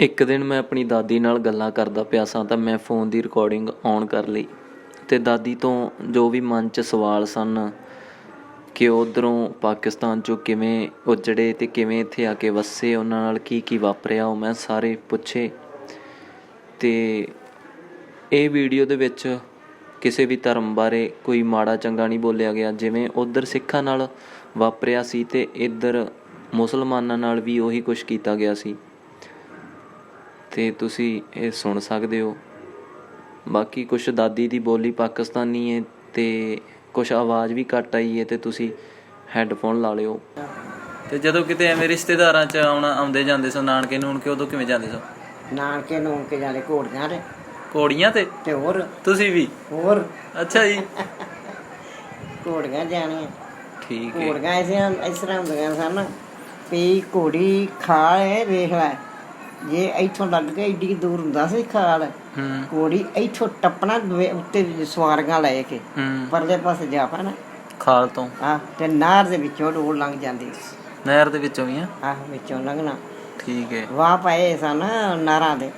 ਇੱਕ ਦਿਨ ਮੈਂ ਆਪਣੀ ਦਾਦੀ ਨਾਲ ਗੱਲਾਂ ਕਰਦਾ ਪਿਆ ਸਾਂ ਤਾਂ ਮੈਂ ਫ਼ੋਨ ਦੀ ਰਿਕਾਰਡਿੰਗ ਔਨ ਕਰ ਲਈ ਅਤੇ ਦਾਦੀ ਤੋਂ ਜੋ ਵੀ ਮਨ 'ਚ ਸਵਾਲ ਸਨ ਕਿ ਉੱਧਰੋਂ ਪਾਕਿਸਤਾਨ 'ਚੋਂ ਕਿਵੇਂ ਉੱਜੜੇ ਅਤੇ ਕਿਵੇਂ ਇੱਥੇ ਆ ਕੇ ਵਸੇ, ਉਹਨਾਂ ਨਾਲ ਕੀ ਕੀ ਵਾਪਰਿਆ, ਉਹ ਮੈਂ ਸਾਰੇ ਪੁੱਛੇ ਅਤੇ ਇਹ ਵੀਡੀਓ ਦੇ ਵਿੱਚ ਕਿਸੇ ਵੀ ਧਰਮ ਬਾਰੇ ਕੋਈ ਮਾੜਾ ਚੰਗਾ ਨਹੀਂ ਬੋਲਿਆ ਗਿਆ, ਜਿਵੇਂ ਉੱਧਰ ਸਿੱਖਾਂ ਨਾਲ ਵਾਪਰਿਆ ਸੀ ਅਤੇ ਇੱਧਰ ਮੁਸਲਮਾਨਾਂ ਨਾਲ ਵੀ ਉਹੀ ਕੁਝ ਕੀਤਾ ਗਿਆ ਸੀ। ਤੇ ਤੁਸੀਂ ਇਹ ਸੁਣ ਸਕਦੇ ਹੋ। ਬਾਕੀ ਕੁਛ ਦਾਦੀ ਦੀ ਬੋਲੀ ਪਾਕਿਸਤਾਨੀ ਹੈ ਤੇ ਕੁਛ ਆਵਾਜ਼ ਵੀ ਘੱਟ ਆਈ ਹੈ ਤੇ ਤੁਸੀਂ ਹੈੱਡਫੋਨ ਲਾ ਲਿਓ। ਤੇ ਜਦੋਂ ਕਿਤੇ ਐਵੇਂ ਰਿਸ਼ਤੇਦਾਰਾਂ ਚ ਆਉਣਾ ਆਉਂਦੇ ਜਾਂਦੇ ਸੋ ਨਾਨਕੇ ਨੂਣ ਕੇ ਉਦੋਂ ਕਿਵੇਂ ਜਾਂਦੇ ਸੋ? ਨਾਨਕੇ ਨੂੰ ਕੇ ਜਾਂਦੇ ਘੋੜੀਆਂ ਤੇ। ਘੋੜੀਆਂ ਤੇ? ਤੇ ਹੋਰ? ਤੁਸੀਂ ਵੀ? ਹੋਰ। ਅੱਛਾ ਜੀ। ਘੋੜੀਆਂ ਜਾਣੀਆਂ। ਠੀਕ ਹੈ ਘੋੜੀਆਂ ਐਸੀਆਂ ਇਸ ਤਰ੍ਹਾਂ ਹੁੰਦੀਆਂ ਸਨ ਵੀ ਘੋੜੀ ਖਾਲ ਹੈ ਵੇਖ ਲੈ। ਜੇ ਇੱਥੋਂ ਲੱਗ ਕੇ ਏਡੀ ਦੂਰ ਹੁੰਦਾ ਸੀ ਖਾਲ। ਹੂੰ। ਘੋੜੀ ਇੱਥੋਂ ਟੱਪਣਾ ਉੱਤੇ ਸਵਾਰੀਆਂ ਲੈ ਕੇ ਹੂੰ। ਪਰਲੇ ਪਾਸੇ ਜਾ ਪੈਣਾ। ਖਾਲ ਤੋਂ। ਆ ਤੇ ਨਾਰ ਦੇ ਵਿੱਚੋਂ ਡੋਲ ਲੰਘ ਜਾਂਦੀ ਨਹਿਰ ਦੇ ਵਿੱਚੋਂ ਵੀ ਆ? ਆਹ ਵਿੱਚੋਂ ਲੰਘਣਾ। ਠੀਕ ਹੈ ਵਾਹ ਪਏ ਸਨ ਨਾਰਾਂ ਦੇ।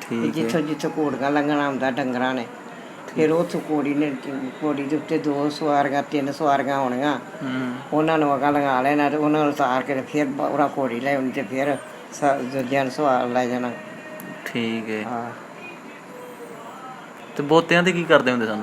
ਠੀਕ ਹੈ ਜਿੱਥੋਂ ਜਿੱਥੋਂ ਘੋੜੀਆਂ ਲੰਘਣਾ ਹੁੰਦਾ ਡੰਗਰਾਂ ਨੇ। ਫਿਰ ਉੱਥੋਂ ਘੋੜੀ ਨੇ ਘੋੜੀ ਦੇ ਉੱਤੇ ਦੋ ਸਵਾਰੀਆਂ ਤਿੰਨ ਸਵਾਰੀਆਂ ਹੋਣੀਆਂ। ਹੂੰ। ਉਹਨਾਂ ਨੂੰ ਅਗਾ ਲਗਾ ਲੈਣਾ ਤੇ ਉਹਨਾਂ ਨੂੰ ਉਤਾਰ ਕੇ ਫਿਰ ਉਹਨਾਂ ਘੋੜੀ ਲੈ ਆਉਣੀ ਤੇ ਫਿਰ ਸ- ਦੂਜਿਆਂ ਨੂੰ ਸਵਾਰ ਲੈ ਜਾਣਾ। ਠੀਕ ਹੈ ਹਾਂ। ਤੇ ਬੋਤਿਆਂ ਤੇ ਕੀ ਕਰਦੇ ਹੁੰਦੇ ਸਨ?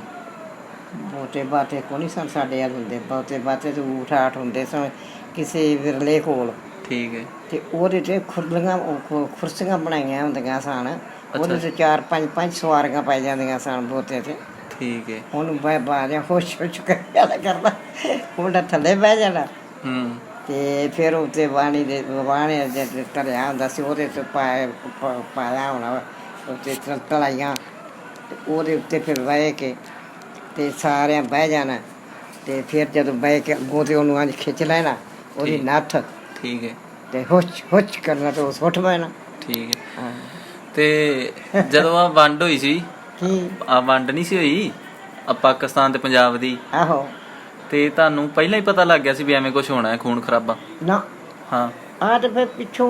ਬਹੁਤੇ ਬਾਤੇ ਕੋ ਨਹੀਂ ਸਨ ਸਾਡੇ ਆ ਹੁੰਦੇ। ਬਹੁਤੇ ਬਾਤੇ ਤੇ ਊਠ ਆਠ ਹੁੰਦੇ ਸਨ ਕਿਸੇ ਵਿਰਲੇ ਕੋਲ। ਠੀਕ ਹੈ ਤੇ ਉਹਦੇ ਤੇ ਖੁਰਲੀਆਂ ਉਹ ਖੁ- ਕੁਰਸੀਆਂ ਬਣਾਈਆਂ ਹੁੰਦੀਆਂ ਸਨ। ਉਹਦੇ ਤੇ ਚਾਰ ਪੰਜ ਪੰਜ ਸਵਾਰੀਆਂ ਪਾਈ ਜਾਂਦੀਆਂ ਸਨ ਬਹੁਤੇ ਤੇ। ਠੀਕ ਹੈ ਉਹਨੂੰ ਬੈ ਬਾਜਾ ਖੁਸ਼ ਖੁਸ਼ ਕਰਿਆ ਕਰਦਾ। ਉਹਦਾ ਥੱਲੇ ਬਹਿ ਜਾਣਾ। ਹੂੰ। ਤੇ ਫਿਰ ਉੱਤੇ ਬਾਣੀ ਦੇ ਬਾਣੇ ਦੇ ਤੇ ਧਰਿਆ ਹੁੰਦਾ ਸੀ ਉਹਦੇ ਤੇ ਪਾਇਆ ਹੋਣਾ ਉੱਤੇ ਤਲ- ਤਲਾਈਆਂ ਉਹਦੇ ਉੱਤੇ ਫਿਰ ਬਹਿ ਕੇ ਤੇ ਸਾਰਿਆਂ ਬਹਿ ਜਾਣਾ ਤੇ ਫਿਰ ਜਦੋਂ ਬਹਿ ਕੇ ਅੱਗੋਂ ਤੇ ਉਹਨੂੰ ਅੱਜ ਖਿੱਚ ਲੈਣਾ ਉਹਦੀ। ਨੱਥ। ਠੀਕ ਹੈ। ਤੇ ਹੁੱਚ ਹੁੱਚ ਕਰਨਾ ਤੇ ਉਹ ਸੁੱਟ ਪੈਣਾ ਠੀਕ ਹਾਂ। ਤੇ ਜਦੋਂ ਆ ਵੰਡ ਹੋਈ ਸੀ ਕੀ? ਆ ਵੰਡ ਨਹੀਂ ਸੀ ਹੋਈ? ਆ ਪਾਕਿਸਤਾਨ ਤੇ ਪੰਜਾਬ ਦੀ? ਆਹੋ। ਤੇ ਤੁਹਾਨੂੰ ਪਹਿਲਾਂ ਹੀ ਪਤਾ ਲੱਗ ਗਿਆ ਸੀ ਵੀ ਐਵੇਂ ਕੁਝ ਹੋਣਾ ਹੈ ਖੂਨ ਖਰਾਬਾ? ਨਾ। ਹਾਂ। ਆ ਤੇ ਫਿਰ ਪਿੱਛੋਂ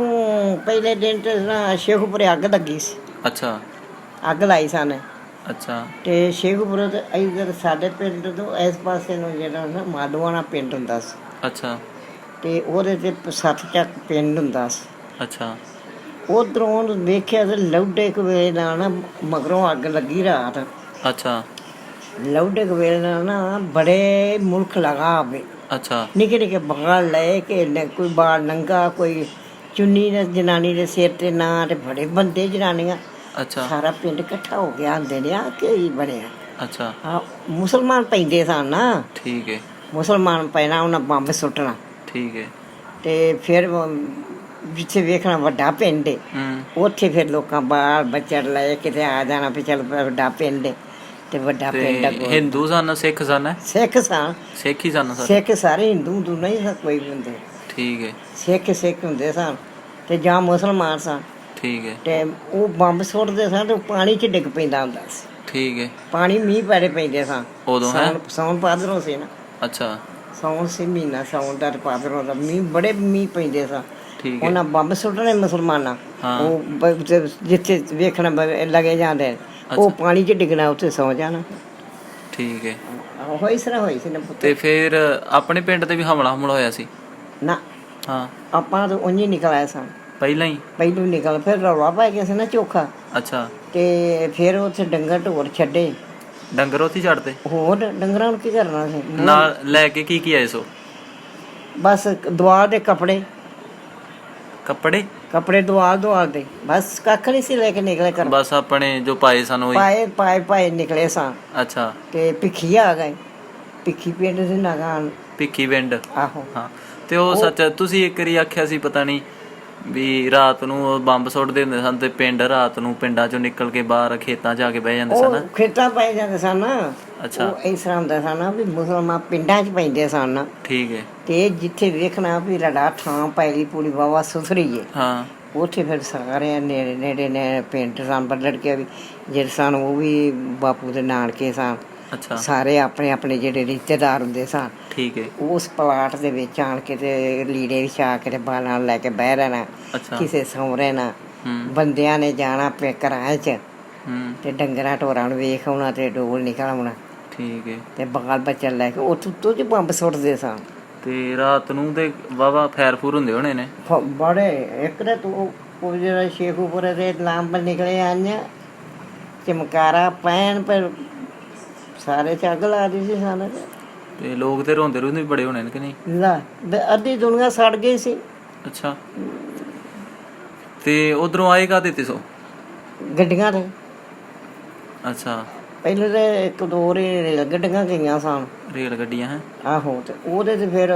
ਪਹਿਲੇ ਦਿਨ ਤੇ ਨਾ ਸ਼ੇਖੂਪੁਰੇ ਅੱਗ ਲੱਗੀ ਸੀ। ਅੱਛਾ। ਅੱਗ ਲਾਈ ਸਨ ਅੱਛਾ। ਤੇ ਸ਼ੇਖੂਪੁਰ ਤੇ ਇਧਰ ਸਾਡੇ ਪਿੰਡ ਤੋਂ ਇਸ ਪਾਸੇ ਨੂੰ ਜਿਹੜਾ ਨਾ ਮਾਡਵਾਣਾ ਪਿੰਡ ਹੁੰਦਾ ਸੀ। ਅੱਛਾ। ਤੇ ਉਹਦੇ ਤੇ ਸੱਤ ਚੱਕ ਪਿੰਡ ਹੁੰਦਾ ਸੀ। ਅੱਛਾ। ਉਧਰੋਂ ਦੇਖਿਆ ਤੇ ਲੌਡੇ ਨਾਲ ਨਾ ਮਗਰੋਂ ਅੱਗ ਲੱਗੀ ਰਾਤ। ਅੱਛਾ। ਲੌਡੇ ਕਵੇਲੇ ਨਾਲ ਨਾ ਬੜੇ ਮੁਲਕ ਲਗਾ ਆਵੇ ਅੱਛਾ ਨਿੱਕੇ ਨਿੱਕੇ ਬਾਲ ਲੈ ਕੇ ਨ- ਕੋਈ ਬਾਲ ਨੰਗਾ ਕੋਈ ਚੁੰਨੀ ਦੇ ਜਨਾਨੀ ਦੇ ਸਿਰ ਤੇ ਨਾ ਤੇ ਬੜੇ ਬੰਦੇ ਜਨਾਨੀਆਂ ਅੱਛਾ ਸਾਰਾ ਪਿੰਡ ਇਕੱਠਾ ਹੋ ਗਿਆ ਆਂਦੇ ਨੇ ਆ ਕੀ ਬਣਿਆ ਅੱਛਾ ਆ ਮੁਸਲਮਾਨ ਪੈਂਦੇ ਸਨ ਨਾ ਠੀਕ ਹੈ ਮੁਸਲਮਾਨ ਪੈਣਾ ਉਹਨਾਂ ਬੰਬ ਸੁੱਟਣਾ ਠੀਕ ਹੈ ਤੇ ਫਿਰ ਉਹ ਜਿੱਥੇ ਵੇਖਣਾ ਵੱਡਾ ਪਿੰਡ ਏ ਹੂੰ ਉੱਥੇ ਫਿਰ ਲੋਕਾਂ ਬਾਲ ਬੱਚੜ ਲੈ ਕਿਤੇ ਆ ਜਾਣਾ ਵੀ ਚੱਲ ਵੱਡਾ ਪਿੰਡ ਏ ਤੇ ਵੱਡਾ ਤੇ ਪਿੰਡ ਅੱਗੋਂ ਹਿੰਦੂ ਸਨ ਸਿੱਖ ਸਨ? ਸਿੱਖ ਸਨ। ਸਿੱਖ ਹੀ ਸਨ ਸਰ? ਸਿੱਖ ਸਾਰੇ ਹਿੰਦੂ ਹਿੰਦੂ ਨਹੀਂ ਸਨ ਕੋਈ ਵੀ ਹੁੰਦੇ। ਠੀਕ ਹੈ। ਸਿੱਖ ਸਿੱਖ ਹੁੰਦੇ ਸਨ ਤੇ ਜਾਂ ਮੁਸਲਮਾਨ ਸਨ। ਠੀਕ ਹੈ। ਤੇ ਉਹ ਬੰਬ ਸੁੱਟਦੇ ਸਨ ਤੇ ਉਹ ਪਾਣੀ 'ਚ ਡਿੱਗ ਪੈਂਦਾ ਹੁੰਦਾ ਸੀ। ਠੀਕ ਹੈ। ਪਾਣੀ ਮੀਂਹ ਪੈੜੇ ਪੈਂਦੇ ਸਨ। ਉਦੋਂ ਹੈ? ਸੌਣ- ਸੌਣ ਪਾਦਰੋਂ ਸੀ ਨਾ। ਅੱਛਾ। ਸੌਣ ਸੀ ਮਹੀਨਾ ਸੌਣ ਦਾ ਤੇ ਪਾਦਰੋਂ ਦਾ। ਮੀਂਹ ਬੜੇ ਮੀਂਹ ਪੈਂਦੇ ਸਨ। ਠੀਕ ਹੈ। ਉਹਨਾਂ ਬੰਬ ਸੁੱਟਣੇ ਮੁਸਲਮਾਨਾਂ। ਹਾਂ। ਉਹ ਬ- ਜਿ- ਜਿੱਥੇ ਵੇਖਣਾ ਬ- ਲੱਗੇ ਜਾਂਦੇ। ਨੇ, ਉਹ ਪਾਣੀ 'ਚ ਡਿੱਗਣਾ ਉੱਥੇ ਸੌ ਜਾਣਾ। ਠੀਕ ਹੈ। ਉਹ ਇਸ ਤਰ੍ਹਾਂ ਹੋਈ ਸੀ ਨਾ ਪੁੱਤ। ਤੇ ਫਿਰ ਆਪਣੇ ਪਿੰਡ ਤੇ ਵੀ ਹਮਲਾ ਹਮਲਾ ਹੋਇਆ ਸੀ? ਨਾ। ਹਾਂ। ਆਪਾਂ ਤਾਂ ਉਂਝ ਹੀ ਨਿਕਲ ਆਏ ਸਾਂ। ਪਹਿਲਾਂ ਹੀ? ਪਹਿਲੂ ਨਿਕਲ ਫਿਰ ਰੌਲਾ ਪੈ ਗਿਆ ਸੀ ਨਾ ਚੋਖਾ। ਅੱਛਾ। ਤੇ ਫਿਰ ਉੱਥੇ ਡੰਗਰ ਢੋਰ ਛੱਡੇ। ਡੰਗਰ ਉੱਥੇ ਛੱਡਦੇ ਹੋਰ ਡੰਗਰਾਂ ਨੂੰ ਕੀ ਕਰਨਾ ਸੀ? ਨਾਲ ਲੈ ਕੇ ਕੀ ਕੀ ਆਏ ਸੋ? ਬਸ ਦੁਆਰ ਦੇ ਕੱਪੜੇ। ਕੱਪੜੇ? ਕੱਪੜੇ ਦੁਆਰ ਦੁਆਰ ਦੇ ਬਸ ਕੱਖ ਨਹੀਂ ਸੀ ਲੈ ਕੇ ਨਿਕਲੇ ਕਰ ਬਸ ਆਪਣੇ ਜੋ ਪਾਏ ਸਨ ਉਹੀ? ਪਾਏ ਪਾਏ ਪਾਏ ਨਿਕਲੇ ਸਾਂ। ਅੱਛਾ। ਤੇ ਪਿੱਖੀ ਆ ਗਏ। ਪਿੱਖੀ ਪਿੰਡ ਦੇ ਨਗਾਨ ਭਿੱਖੀ ਵਿੰਡ ਆਹੋ। ਹਾਂ। ਤੇ ਉਹ ਸੱਚ ਤੁਸੀਂ ਇੱਕ ਵਾਰੀ ਆਖਿਆ ਸੀ ਪਤਾ ਨਹੀਂ ਵੀ ਰਾਤ ਨੂੰ ਉਹ ਬੰਬ ਸੁੱਟਦੇ ਹੁੰਦੇ ਸਨ ਤੇ ਪਿੰਡ ਰਾਤ ਨੂੰ ਪਿੰਡਾਂ ਚੋਂ ਨਿਕਲ ਕੇ ਬਾਹਰ ਖੇਤਾਂ 'ਚ ਆ ਕੇ ਬਹਿ ਜਾਂਦੇ ਉਹ ਸਨ ਖੇਤਾਂ ਪਾਈ ਜਾਂਦੇ ਸਨ। ਅੱਛਾ। ਉਹ ਇਸ ਤਰ੍ਹਾਂ ਹੁੰਦਾ ਸਨ ਵੀ ਮੁਸਲਮਾਨ ਪਿੰਡਾਂ 'ਚ ਪੈਂਦੇ ਸਨ। ਠੀਕ ਹੈ ਤੇ ਜਿੱਥੇ ਵੇਖਣਾ ਵੀ ਰੜਾ ਥਾਂ ਪੈਲੀ ਪੂਰੀ ਵਾਵਾ ਸੁਥਰੀ ਏ। ਹਾਂ। ਉੱਥੇ ਫਿਰ ਸਾਰੇ ਨੇੜੇ ਨੇੜੇ ਨੇ ਪਿੰਡ ਸਨ ਬੱਲੜ ਕੇ ਵੀ ਜਿਹੜੇ ਸਨ ਉਹ ਵੀ ਬਾਪੂ ਦੇ ਨਾਨਕੇ ਸਨ। ਅੱਛਾ। ਸਾਰੇ ਆਪਣੇ ਆਪਣੇ ਜਿਹੜੇ ਰਿਸ਼ਤੇਦਾਰ ਹੁੰਦੇ ਸਨ ਠੀਕ ਹੈ। ਉਸ ਪਲਾਟ ਦੇ ਵਿੱਚ ਆਣ ਕੇ ਤੇ ਲੀੜੇ ਵਿਛਾ ਕੇ ਤੇ ਬਾਲਾਂ ਲੈ ਕੇ ਬਹਿ ਰਹਿਣਾ ਅੱਛਾ। ਕਿਸੇ ਸੌਂ ਰਹਿਣਾ। ਬੰਦਿਆਂ ਨੇ ਜਾਣਾ ਆਪਣੇ ਘਰਾਂ 'ਚ ਤੇ ਡੰਗਰਾਂ ਢੋਰਾਂ ਨੂੰ ਵੇਖ ਆਉਣਾ ਤੇ ਡੋਲ ਨਿਕਲ ਆਉਣਾ। ਠੀਕ ਹੈ। ਤੇ ਬਾਲ ਬੱਚਾ ਲੈ ਕੇ ਉੱਥੋਂ ਤੋਂ ਚ ਬੰਬ ਸੁੱਟਦੇ ਸਾਂ। ਤੇ ਰਾਤ ਨੂੰ ਤੇ ਵਾਵਾ ਫੈਰ ਫੂਰ ਹੁੰਦੇ ਹੋਣੇ ਨੇ। ਬੜੇ ਇੱਕ ਨੇ ਤੂੰ ਉਹ ਜਿਹੜਾ ਸ਼ੇਖੂਪੁਰੇ ਦੇ ਲਾਂਬ ਨਿਕਲੇ ਆਈਆਂ ਚਮਕਾਰਾ ਪੈਣ ਪਰ ਸਾਰੇ ਚ ਅੱਗ ਲਾ ਦਿੱਤੀ ਸੀ ਸਾਨੂੰ ਤੇ। ਤੇ ਲੋਕ ਤੇ ਰੋਂਦੇ ਰੋਂਦੇ ਵੀ ਬੜੇ ਹੋਣੇ ਨੇ ਕਿ ਨਹੀਂ? ਲੈ ਤੇ ਅੱਧੀ ਦੁਨੀਆ ਸੜ ਗਈ ਸੀ। ਅੱਛਾ। ਤੇ ਉਧਰੋਂ ਆਏ ਕਾ ਦਿੱਤੇ ਸੋ? ਗੱਡੀਆਂ ਤੇ। ਅੱਛਾ। ਪਹਿਲੇ ਤੇ ਇੱਕ ਦੋ ਰੇ ਗੱਡੀਆਂ ਗਈਆਂ ਸਨ ਰੇਲ ਗੱਡੀਆਂ ਹੈ? ਆਹੋ ਤੇ ਉਹਦੇ ਤੇ ਫਿਰ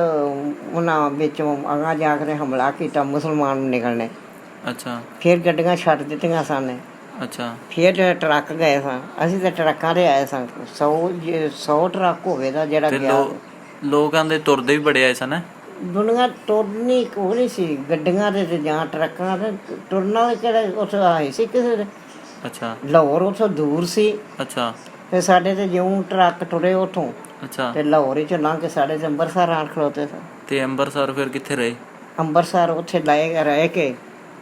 ਉਹਨਾਂ ਵਿੱਚੋਂ ਅਗਾ ਜਾ ਕੇ ਹਮਲਾ ਕੀਤਾ ਮੁਸਲਮਾਨ ਨੂੰ ਨਿਕਲਣੇ। ਅੱਛਾ। ਫਿਰ ਗੱਡੀਆਂ ਛੱਡ ਦਿੱਤੀਆਂ ਸਨ ਅੱਛਾ। ਫਿਰ ਟਰੱਕ ਗਏ ਸਾਂ। ਅਸੀਂ ਤੇ ਟਰੱਕਾਂ ਤੇ ਆਏ ਸਾਂ। 100 100 ਟਰੱਕ ਹੋਵੇ ਦਾ ਜਿਹੜਾ ਤੇ ਗਿਆ। ਲੋ ਲੋਕਾਂ ਦੇ ਤੁਰਦੇ ਵੀ ਬੜੇ ਆਏ ਸਨ ਹੈਂ? ਦੁਨੀਆ ਤੁਰਨੀ ਕੋਈ ਨਹੀਂ ਸੀ ਗੱਡੀਆਂ ਤੇ ਤੇ ਜਾਂ ਟਰੱਕਾਂ ਤੇ ਤੁਰਨ ਵਾਲੇ ਕਿਹੜੇ ਉੱਥੇ ਆਏ ਸੀ ਕਿਸੇ ਦੇ। ਅੱਛਾ। ਲਾਹੌਰ ਉੱਥੋਂ ਦੂਰ ਸੀ। ਅੱਛਾ। ਤੇ ਸਾਡੇ ਤੇ ਜਿਉਂ ਟਰੱਕ ਟੁਰੇ ਉੱਥੋਂ ਅੱਛਾ। ਤੇ ਲਾਹੌਰ ਹੀ ਚ ਲੰਘ ਕੇ ਸਾਡੇ ਤੇ ਅੰਮ੍ਰਿਤਸਰ ਆਣ ਖਲੋਤੇ ਸਾਂ। ਤੇ ਅੰਮ੍ਰਿਤਸਰ ਫਿਰ ਕਿੱਥੇ ਰਹੇ? ਅੰਮ੍ਰਿਤਸਰ ਉੱਥੇ ਲਾਏ ਰਹਿ ਕੇ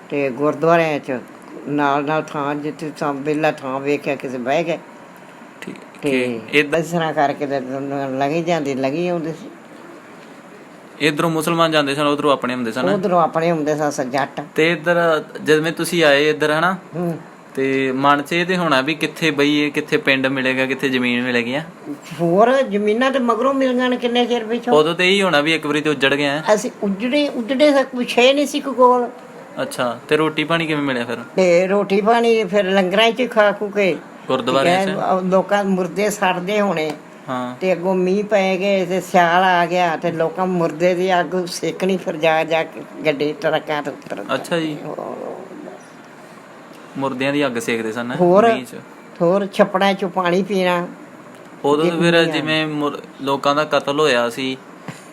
ਤੇ ਗੁਰਦੁਆਰਿਆਂ ਚ ਨਾਲ ਨਾਲ ਥਾਂ ਜਿੱਥੇ ਥਾਂ ਵਿਹਲਾ ਥਾਂ ਵੇਖਿਆ ਕਿਸੇ ਬਹਿ ਗਏ ਠੀਕ ਤੇ ਇਹ ਇਸ ਤਰ੍ਹਾਂ ਕਰਕੇ ਤੇ ਲੱਗੀ ਜਾਂਦੀ ਲੱਗੀ ਆਉਂਦੀ ਸੀ। ਇਧਰੋਂ ਮੁਸਲਮਾਨ ਜਾਂਦੇ ਸਨ ਉਧਰੋਂ ਆਪਣੇ ਹੁੰਦੇ ਸਨ। ਉਧਰੋਂ ਆਪਣੇ ਹੁੰਦੇ ਸਾਂ ਸ ਜੱਟ ਤੇ ਇਧਰ ਜਿਵੇਂ ਤੁਸੀਂ ਆਏ ਇਧਰ ਹਨਾ? ਹੂੰ। ਤੇ ਮਨ 'ਚ ਇਹ ਤੇ ਹੋਣਾ ਵੀ ਕਿੱਥੇ ਬਈਏ ਕਿੱਥੇ ਪਿੰਡ ਮਿਲੇਗਾ ਕਿੱਥੇ ਜ਼ਮੀਨ ਮਿਲੇਗੀ ਆ ਹੋਰ ਜ਼ਮੀਨਾਂ ਤੇ ਮਗਰੋਂ ਮਿਲ ਗਈਆਂ ਕਿੰਨੇ ਚਿਰ ਪਿਛੋਂ? ਉਦੋਂ ਤੇ ਇਹੀ ਹੋਣਾ ਵੀ ਇੱਕ ਵਾਰੀ ਤੇ ਉੱਜੜ ਗਿਆ ਹੈ। ਅਸੀਂ ਉਜੜੇ ਉਜੜੇ ਤੱਕ ਪੁੱਛੇ ਨਹੀਂ ਸੀ ਕੋਲ। ਅੱਛਾ ਤੇ ਰੋਟੀ ਪਾਣੀ ਕਿਵੇਂ ਮਿਲਿਆ ਫਿਰ? ਤੇ ਰੋਟੀ ਪਾਣੀ ਫਿਰ ਲੰਗਰਾਂ 'ਚ ਹੀ ਖਾ ਖੂ ਕੇ। ਗੁਰਦੁਆਰੇ 'ਚ? ਲੋਕਾਂ ਮੁਰਦੇ ਸੜਦੇ ਹੋਣੇ। ਹਾਂ। ਤੇ ਅੱਗੋਂ ਮੀਂਹ ਪੈ ਗਏ ਤੇ ਸਿਆਲ ਆ ਗਿਆ ਤੇ ਲੋਕਾਂ ਮੁਰਦੇ ਦੀ ਅੱਗ ਸੇਕਣੀ ਫਿਰ ਜਾ ਜਾ ਕੇ ਗੱਡੇ ਟਰੱਕਾਂ ਤੇ ਉਤਰ ਅੱਛਾ ਜੀ। ਮੁਰਦਿਆਂ ਦੀ ਅੱਗ ਸੇਕਦੇ ਸਨ ਹੋਰ ਮੀਂਹ 'ਚ। ਹੋਰ ਛੱਪੜਾਂ 'ਚੋਂ ਪਾਣੀ ਪੀਣਾ। ਉਦੋਂ ਤਾਂ ਫਿਰ ਜਿਵੇਂ ਮੁਰ- ਲੋਕਾਂ ਦਾ ਕਤਲ ਹੋਇਆ ਸੀ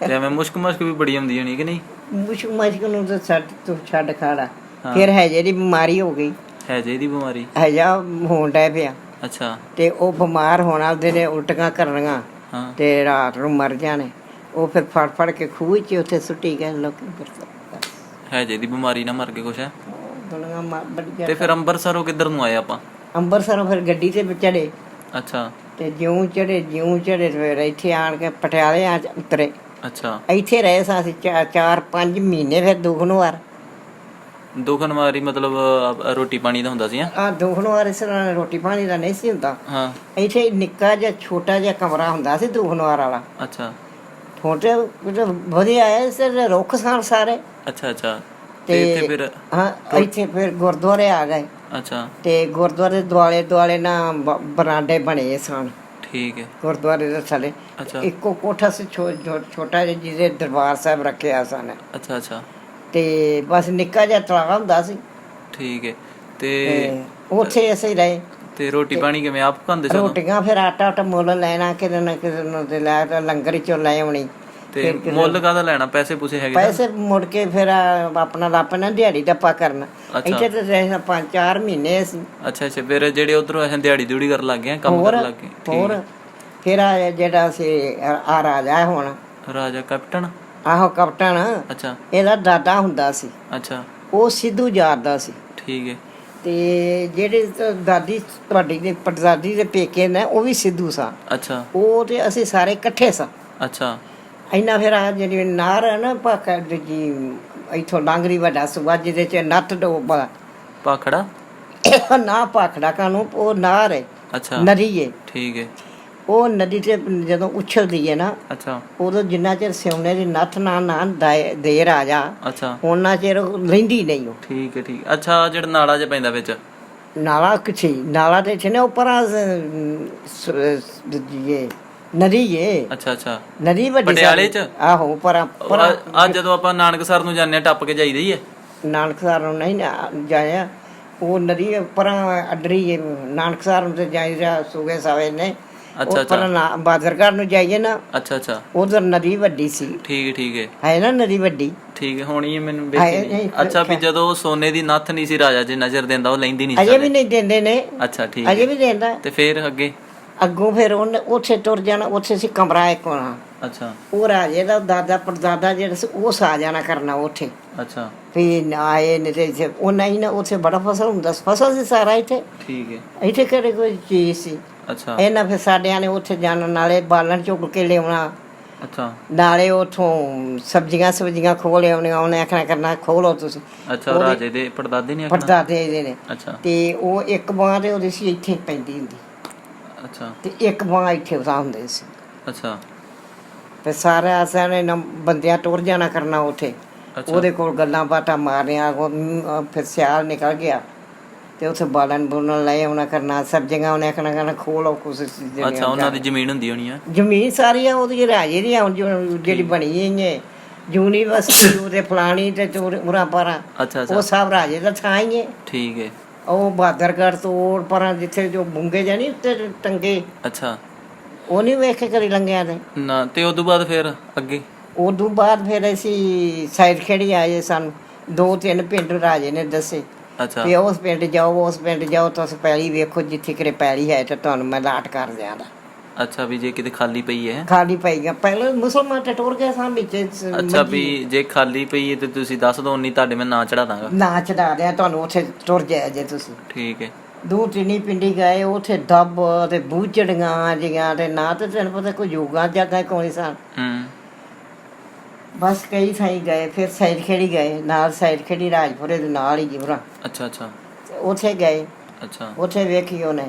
ਐਵੇਂ ਮੁਸ਼ਕ ਮੁਸ਼ਕ ਵੀ ਬੜੀ ਹੁੰਦੀ ਹੋਣੀ ਕਿ ਨਹੀਂ? ਮੁਸ਼ਕ ਮਸ਼ਕ ਨੂੰ ਤਾਂ ਛੱਡ ਤੂੰ ਛੱਡ ਖਾੜਾ ਫਿਰ ਹੈ ਜਿਹੜੀ ਬਿਮਾਰੀ ਹੋ ਗਈ। ਹੈ ਜੇ ਦੀ ਬਿਮਾਰੀ? ਹੈਜਾ ਹੋਣ ਡੈ ਪਿਆ। ਅੱਛਾ। ਤੇ ਉਹ ਬਿਮਾਰ ਹੋਣ ਵਾਲੇ ਨੇ ਉਲਟੀਆਂ ਕਰਨੀਆਂ। ਹਾਂ। ਤੇ ਰਾਤ ਨੂੰ ਮਰ ਜਾਣੇ। ਉਹ ਫਿਰ ਫੜ ਫੜ ਕੇ ਖੂਹ 'ਚ ਉੱਥੇ ਸੁੱਟੀ ਗਏ ਲੋਕੀ। ਫਿਰ ਹੈ ਜੇ ਦੀ ਬਿਮਾਰੀ ਨਾਲ ਮਰ ਕੇ ਕੁਛ ਹੈ। ਦੁਨੀਆ ਮਰ ਬੜੀ ਤੇ ਫਿਰ ਅੰਮ੍ਰਿਤਸਰੋਂ ਕਿੱਧਰ ਨੂੰ ਆਏ ਆਪਾਂ? ਅੰਬਰਸਰੋਂ ਫਿਰ ਗੱਡੀ ਤੇ ਚੜੇ ਅੱਛਾ। ਤੇ ਜਿਉਂ ਚੜੇ ਜਿਉਂ ਚੜੇ ਫਿਰ ਇੱਥੇ ਆਣ ਕੇ ਪਟਿਆਲੇ ਆ ਉਤਰੇ। ਅੱਛਾ। ਇੱਥੇ ਰਹੇ ਸਾਂ ਅਸੀਂ 4-5 ਮਹੀਨੇ ਫਿਰ ਦੁਖਨਵਾਰ ਦੁਖਨਵਾਰੀ ਮਤਲਬ ਅ, ਰੋਟੀ ਪਾਣੀ ਦਾ ਹੁੰਦਾ ਸੀ ਹੈਂ? ਆ ਦੁਖਨਵਾਰ ਇਸ ਤਰ੍ਹਾਂ ਰੋਟੀ ਪਾਣੀ ਦਾ ਨਹੀਂ ਸੀ ਹੁੰਦਾ। ਹਾਂ। ਇੱਥੇ ਨਿੱਕਾ ਜਿਹਾ ਛੋਟਾ ਜਿਹਾ ਕਮਰਾ ਹੁੰਦਾ ਸੀ ਦੁਖਨਵਾਰ ਵਾਲਾ। ਅੱਛਾ। ਛੋਟੇ ਕੁਝ ਵਧੀਆ ਹੈ ਸਿਰ ਰੁੱਖ ਸਨ ਸਾਰੇ। ਅੱਛਾ ਅੱਛਾ। ਤੇ ਇੱਥੇ ਫਿਰ ਹਾਂ ਇੱਥੇ ਫਿਰ ਗੁਰਦੁਆਰੇ ਆ ਗਏ। ਅੱਛਾ। ਤੇ ਗੁਰਦੁਆਰੇ ਦੁਆਲੇ ਦੁਆਲੇ ਨਾ ਬ- ਬਰਾਂਡੇ ਬਣੇ ਸਨ। ਠੀਕ ਹੈ। ਗੁਰਦੁਆਰੇ ਦੇ ਥੱਲੇ। ਅੱਛਾ। ਇੱਕੋ ਕੋਠਾ ਸੀ ਛੋਟਾ ਜਿਹਾ ਜਿਹਦੇ ਦਰਬਾਰ ਸਾਹਿਬ ਰੱਖਿਆ ਸਨ। ਅੱਛਾ ਅੱਛਾ। ਤੇ ਬਸ ਨਿੱਕਾ ਜਿਹਾ ਤਲਾਬ ਹੁੰਦਾ ਸੀ। ਠੀਕ ਹੈ। ਤੇ ਉੱਥੇ ਅਸੀਂ ਰਹੇ। ਤੇ ਰੋਟੀ ਪਾਣੀ ਕਿਵੇਂ ਆਪ ਖਾਂਦੇ ਸੀ? ਰੋਟੀਆਂ ਫਿਰ ਆਟਾ ਆਟਾ ਮੁੱਲ ਲੈਣਾ ਕਿਤੇ ਨਾ ਕਿਤੇ ਨੂੰ ਤੇ ਲੈ ਲੰਗਰ ਚੋਂ ਲੈ ਆਉਣੀ। ਤੇ ਮੁੱਲ ਕਾਹਦਾ ਲੈਣਾ? ਪੈਸੇ ਪੂਸੇ ਹੈਗੇ ਸਨ? ਪੈਸੇ ਮੁੜ ਕੇ ਫਿਰ ਆ, ਆਪਣਾ ਆਪਣਾ ਦਿਹਾੜੀ ਦੱਪਾ ਕਰਨਾ। ਅੱਛਾ। ਇੱਥੇ ਤੇ ਰਹੇ ਸਾਂ ਪੰਜ ਚਾਰ ਮਹੀਨੇ ਸੀ ਅੱਛਾ ਅੱਛਾ। ਫਿਰ ਜਿਹੜੇ ਉਧਰੋਂ ਐਂ ਦਿਹਾੜੀ ਦਿਹੜੀ ਕਰਨ ਲੱਗ ਗਏ ਕੰਮ ਕਰਨ ਲੱਗ ਗਏ? ਹੋਰ। ਫਿਰ ਆ ਜਿਹੜਾ ਸੀ ਆ ਰਾਜਾ ਹੁਣ। ਰਾਜਾ ਕੈਪਟਨ? ਆਹੋ ਕਪਟਨ। ਅੱਛਾ। ਇਹਦਾ ਦਾਦਾ ਹੁੰਦਾ ਸੀ। ਅੱਛਾ। ਉਹ ਸਿੱਧੂ ਜਾਰਦਾ ਸੀ। ਠੀਕ ਹੈ ਤੇ ਜਿਹੜੇ ਤ- ਦਾਦੀ ਤੁਹਾਡੀ ਦੇ ਪੜਦਾਦੀ ਦੇ ਪੇਕੇ ਨੇ ਉਹ ਵੀ ਸਿੱਧੂ ਸਾ। ਅੱਛਾ। ਉਹ ਤੇ ਅਸੀਂ ਸਾਰੇ ਇਕੱਠੇ ਸਾਂ। ਅੱਛਾ। ਇੰਨਾ ਫਿਰ ਆ ਜਿਹੜੀ ਨਾਰ ਹੈ ਨਾ ਪਾਕਾ ਜੀ ਇਥੋਂ ਲਾਂਗਰੀ ਵੱਡਾ ਸੁਬਾ ਜਿਹਦੇ ਚ ਨੱਤ ਡੋਬਾ ਪਾਖੜਾ ਨਾ ਪਾਖੜਾ ਕਾਨੂੰ ਉਹ ਨਾਰ ਹੈ ਅੱਛਾ। ਨਦੀ ਹੈ ਠੀਕ ਹੈ ਉਹ ਨਦੀ ਤੇ ਜਦੋਂ ਉਛਲਦੀ ਹੈ ਨਾ ਅੱਛਾ। ਉਦੋਂ ਜਿੰਨਾ ਚਿਰ ਸਿਉਣੇ ਦੀ ਨੱਥ ਨਾ ਨਾ ਦੇ- ਦੇ ਰਾਜਾ ਅੱਛਾ। ਉਹਨਾਂ ਚਿਰ ਉਹ ਲੈਂਦੀ ਨਹੀਂ ਉਹ। ਠੀਕ ਹੈ ਠੀਕ ਅੱਛਾ ਜਿਹੜਾ ਨਾਲਾ ਜਿਹਾ ਪੈਂਦਾ ਵਿੱਚ। ਨਾਲਾ ਕਿਛੀ ਨਾਲਾ ਤੇ ਛਨੇ ਉੱਪਰ ਆ ਇਹ ਨਦੀ ਇਹ ਅੱਛਾ ਅੱਛਾ। ਨਦੀ ਵੱਡੀ ਪਟਿਆਲੇ। ਚ? ਆਹੋ ਉੱਪਰ ਉੱਪਰ ਅੱਜ ਜਦੋਂ ਆਪਾਂ ਨਾਨਕਸਰ ਨੂੰ ਜਾਂਦੇ ਆ ਟੱਪ ਕੇ ਜਾਈਦਾ ਹੀ ਹੈ ਨਾਨਕਸਰ ਨੂੰ ਨਹੀਂ ਨਾ ਜਾਇਆ। ਉਹ ਨਦੀ ਉੱਪਰ ਅਡਰੀ ਹੈ ਨਾਨਕਸਰ ਨੂੰ ਤੇ ਜਾਈਦਾ ਸੂਗੇ ਸਾਵੇ ਨੇ। ਅੱਛਾ, ਉੱਪਰ ਨਾ ਬਾਦਰਗੜ ਨੂੰ ਜਾਈਏ ਨਾ। ਅੱਛਾ ਅੱਛਾ। ਉਧਰ ਨਦੀ ਵੱਡੀ ਸੀ। ਠੀਕ ਹੈ ਠੀਕ ਹੈ ਹੈ ਨਾ ਨਦੀ ਵੱਡੀ? ਠੀਕ ਹੈ ਹੋਣੀ ਹੈ ਮੈਨੂੰ ਹਾਏ, ਵੇਖੀ ਨਹੀਂ ਨਹੀਂ, ਅੱਛਾ ਵੀ ਜਦੋਂ ਸੋਨੇ ਦੀ ਨੱਥ ਨਹੀਂ ਸੀ ਰਾਜਾ ਜੇ ਨਜ਼ਰ ਦਿੰਦਾ ਉਹ ਲੈਂਦੀ ਨਹੀਂ ਅਜੇ ਸੀ ਵੀ ਨਹੀਂ ਦਿੰਦੇ ਨੇ। ਅੱਛਾ ਠੀਕ ਅਜੇ ਹੈ ਵੀ ਦਿੰਦਾ। ਤੇ ਫੇਰ ਅੱਗੇ? ਅੱਗੋਂ ਫਿਰ ਉਹਨੇ ਉੱਥੇ ਤੁਰ ਜਾਣਾ ਉੱਥੇ ਸੀ ਕਮਰਾ ਇੱਕ ਹੋਣਾ। ਅੱਛਾ। ਉਹ ਰਾਜੇ ਦਾ ਦਾਦਾ ਪੜਦਾਦਾ ਜਿਹੜਾ ਸੀ ਉਹ ਸਾ ਜਾਣਾ ਕਰਨਾ ਉੱਥੇ। ਅੱਛਾ। ਵੀ ਆਏ ਨੇ ਤੇ ਇੱਥੇ ਉਹਨਾਂ ਹੀ ਨਾ ਉੱਥੇ ਬੜਾ ਫਸਲ ਹੁੰਦਾ ਸੀ। ਫਸਲ ਸੀ ਸਾਰਾ ਇੱਥੇ। ਠੀਕ ਹੈ। ਇੱਥੇ ਕਿਹੜੇ ਕੋਈ ਚੀਜ਼ ਸੀ? ਅੱਛਾ। ਇਹਨਾਂ ਫਿਰ ਸਾਡਿਆਂ ਨੇ ਉੱਥੇ ਜਾਣ ਨਾਲੇ ਬਾਲਣ ਚੁੱਕ ਕੇ ਲਿਆਉਣਾ। ਅੱਛਾ। ਨਾਲੇ ਉਥੋਂ ਸਬਜ਼ੀਆਂ ਸਬਜ਼ੀਆਂ ਖੋਲ ਆਉਣੀਆਂ ਉਹਨੇ ਆਖਣਾ ਕਰਨਾ ਖੋਲੋ ਤੁਸੀਂ। ਅੱਛਾ ਰਾਜੇ ਦੇ ਪੜਦਾਦੇ ਨਹੀਂ ਆਖਣਾ? ਪੜਦਾਦੇ ਇਹਦੇ ਨੇ। ਅੱਛਾ। ਤੇ ਉਹ ਇੱਕ ਬਾਂਹ ਤੇ ਉਹਦੀ ਸੀ ਇੱਥੇ ਪੈਂਦੀ ਹੁੰਦੀ। ਅੱਛਾ। ਤੇ ਇੱਕ ਬਾਂਹ ਇੱਥੇ ਉਤਾ ਹੁੰਦੇ ਸੀ। ਅੱਛਾ। ਤੇ ਸਾਰਾ ਸਾਰੇ ਨਾ ਬੰਦਿਆਂ ਟੁਰ ਜਾਣਾ ਕਰਨਾ ਉੱਥੇ। ਅੱਛਾ। ਉਹਦੇ ਕੋਲ ਗੱਲਾਂ ਬਾਤਾਂ ਉਹ, ਮ, ਅਹ ਫਿਰ ਸਿਆਲ ਨਿਕਲ ਗਿਆ। ਤੇ ਉੱਥੇ ਬਾਲਣ ਬੁਲਣ ਲੈ ਆਉਣਾ ਕਰਨਾ ਸਬਜ਼ੀਆਂ ਉਹਨੇ ਆਖਣਾ ਕਰਨਾ ਖੋਲੋ ਕੁਛ ਜਿਹੜੀਆਂ ਅੱਛਾ ਉਹਨਾਂ ਦੀ ਜ਼ਮੀਨ ਹੁੰਦੀ ਹੋਣੀ ਆ। ਜ਼ਮੀਨ ਸਾਰੀ ਆ ਉਹਦੀ ਰਾਜੇ ਦੀ ਆ ਹੁਣ ਜੋ- ਜਿਹੜੀ ਬਣੀ ਹੈ ਯੂਨੀਵਰਸਿਟੀ ਉਹਦੇ ਫਲਾਣੀ ਤੇ ਉਰਾ ਪਰਾਂ। ਅੱਛਾ ਉਹ ਅੱਛਾ ਸਭ ਰਾਜੇ ਦਾ ਥਾਂ ਹੀ ਹੈ। ਠੀਕ ਹੈ। ਉਹ ਬਾਦਰਗੜ੍ਹ ਤੋਂ ਉਹ ਪਰਾਂ ਜਿੱਥੇ ਜੋ ਬੁੰਗੇ ਜਾਨੀ ਉੱਤੇ ਟੰਗੇ ਅੱਛਾ। ਉਹ ਨਹੀਂ ਵੇਖ ਕੇ ਕਰੀ ਲੰਗਿਆ ਤੇ ਨਾ ਤੇ ਉਦੋਂ ਬਾਅਦ ਫਿਰ ਅੱਗੇ? ਉਦੋਂ ਬਾਅਦ ਫਿਰ ਅਸੀਂ ਸਾਈਡ ਖੇੜੀ ਆਏ ਸਨ ਦੋ ਤਿੰਨ ਪਿੰਡ ਰਾਜੇ ਨੇ ਦੱਸੇ। ਅੱਛਾ। ਵੀ ਉਸ ਪਿੰਡ ਜਾਓ ਉਸ ਪਿੰਡ ਜਾਓ ਤੁਸੀਂ ਪੈਲੀ ਵੇਖੋ ਜਿੱਥੇ ਕਿਰੇ ਪੈਲੀ ਹੈ ਤੇ ਤੁਹਾਨੂੰ ਮੈਂ ਲਾਟ ਕਰ ਦਿਆਂਗਾ। ਅੱਛਾ ਵੀ ਜੇ ਕਿਤੇ ਖਾਲੀ ਪਈ ਹੈ। ਖਾਲੀ ਪਈ ਗਿਆ ਪਹਿਲਾਂ ਮੁਸਲਮਾਨ ਤੇ ਟੁਰ ਗਏ ਸਾਂ ਵਿੱਚ ਸ- ਅੱਛਾ ਵੀ ਜੇ ਖਾਲੀ ਪਈ ਹੈ ਤੇ ਤੁਸੀਂ ਦੱਸ ਦੋ ਉਨੀ ਤੁਹਾਡੇ ਮੈਂ ਨਾਂ ਚੜਾ ਦਾਂਗਾ। ਨਾ ਚੜਾ ਦਿਆਂ ਤੁਹਾਨੂੰ ਉੱਥੇ ਟੁਰ ਜਾਇਆ ਜੇ ਤੁਸੀਂ। ਠੀਕ ਹੈ। ਦੋ ਤਿੰਨੀ ਪਿੰਡੀ ਗਏ ਉੱਥੇ ਦੱਬ ਤੇ ਬੂਝੜੀਆਂ ਜੀਆਂ ਤੇ ਨਾ ਤੇ ਤੈਨੂੰ ਪਤਾ ਕੋਈ ਯੋਗਾ ਜਗ੍ਹਾ ਕੋਈ ਸਨ ਹੂੰ। ਬਸ ਕਈ ਥਾਈ ਗਏ ਫਿਰ ਸਾਈਡ ਖੇੜੀ ਗਏ ਨਾਲ ਸਾਈਡ ਖੇੜੀ ਰਾਜਪੁਰੇ ਦੇ ਨਾਲ ਹੀ ਜਿਵਰਾ। ਅੱਛਾ ਅੱਛਾ। ਉੱਥੇ ਗਏ। ਅੱਛਾ। ਉੱਥੇ ਵੇਖੀ ਉਹਨੇ।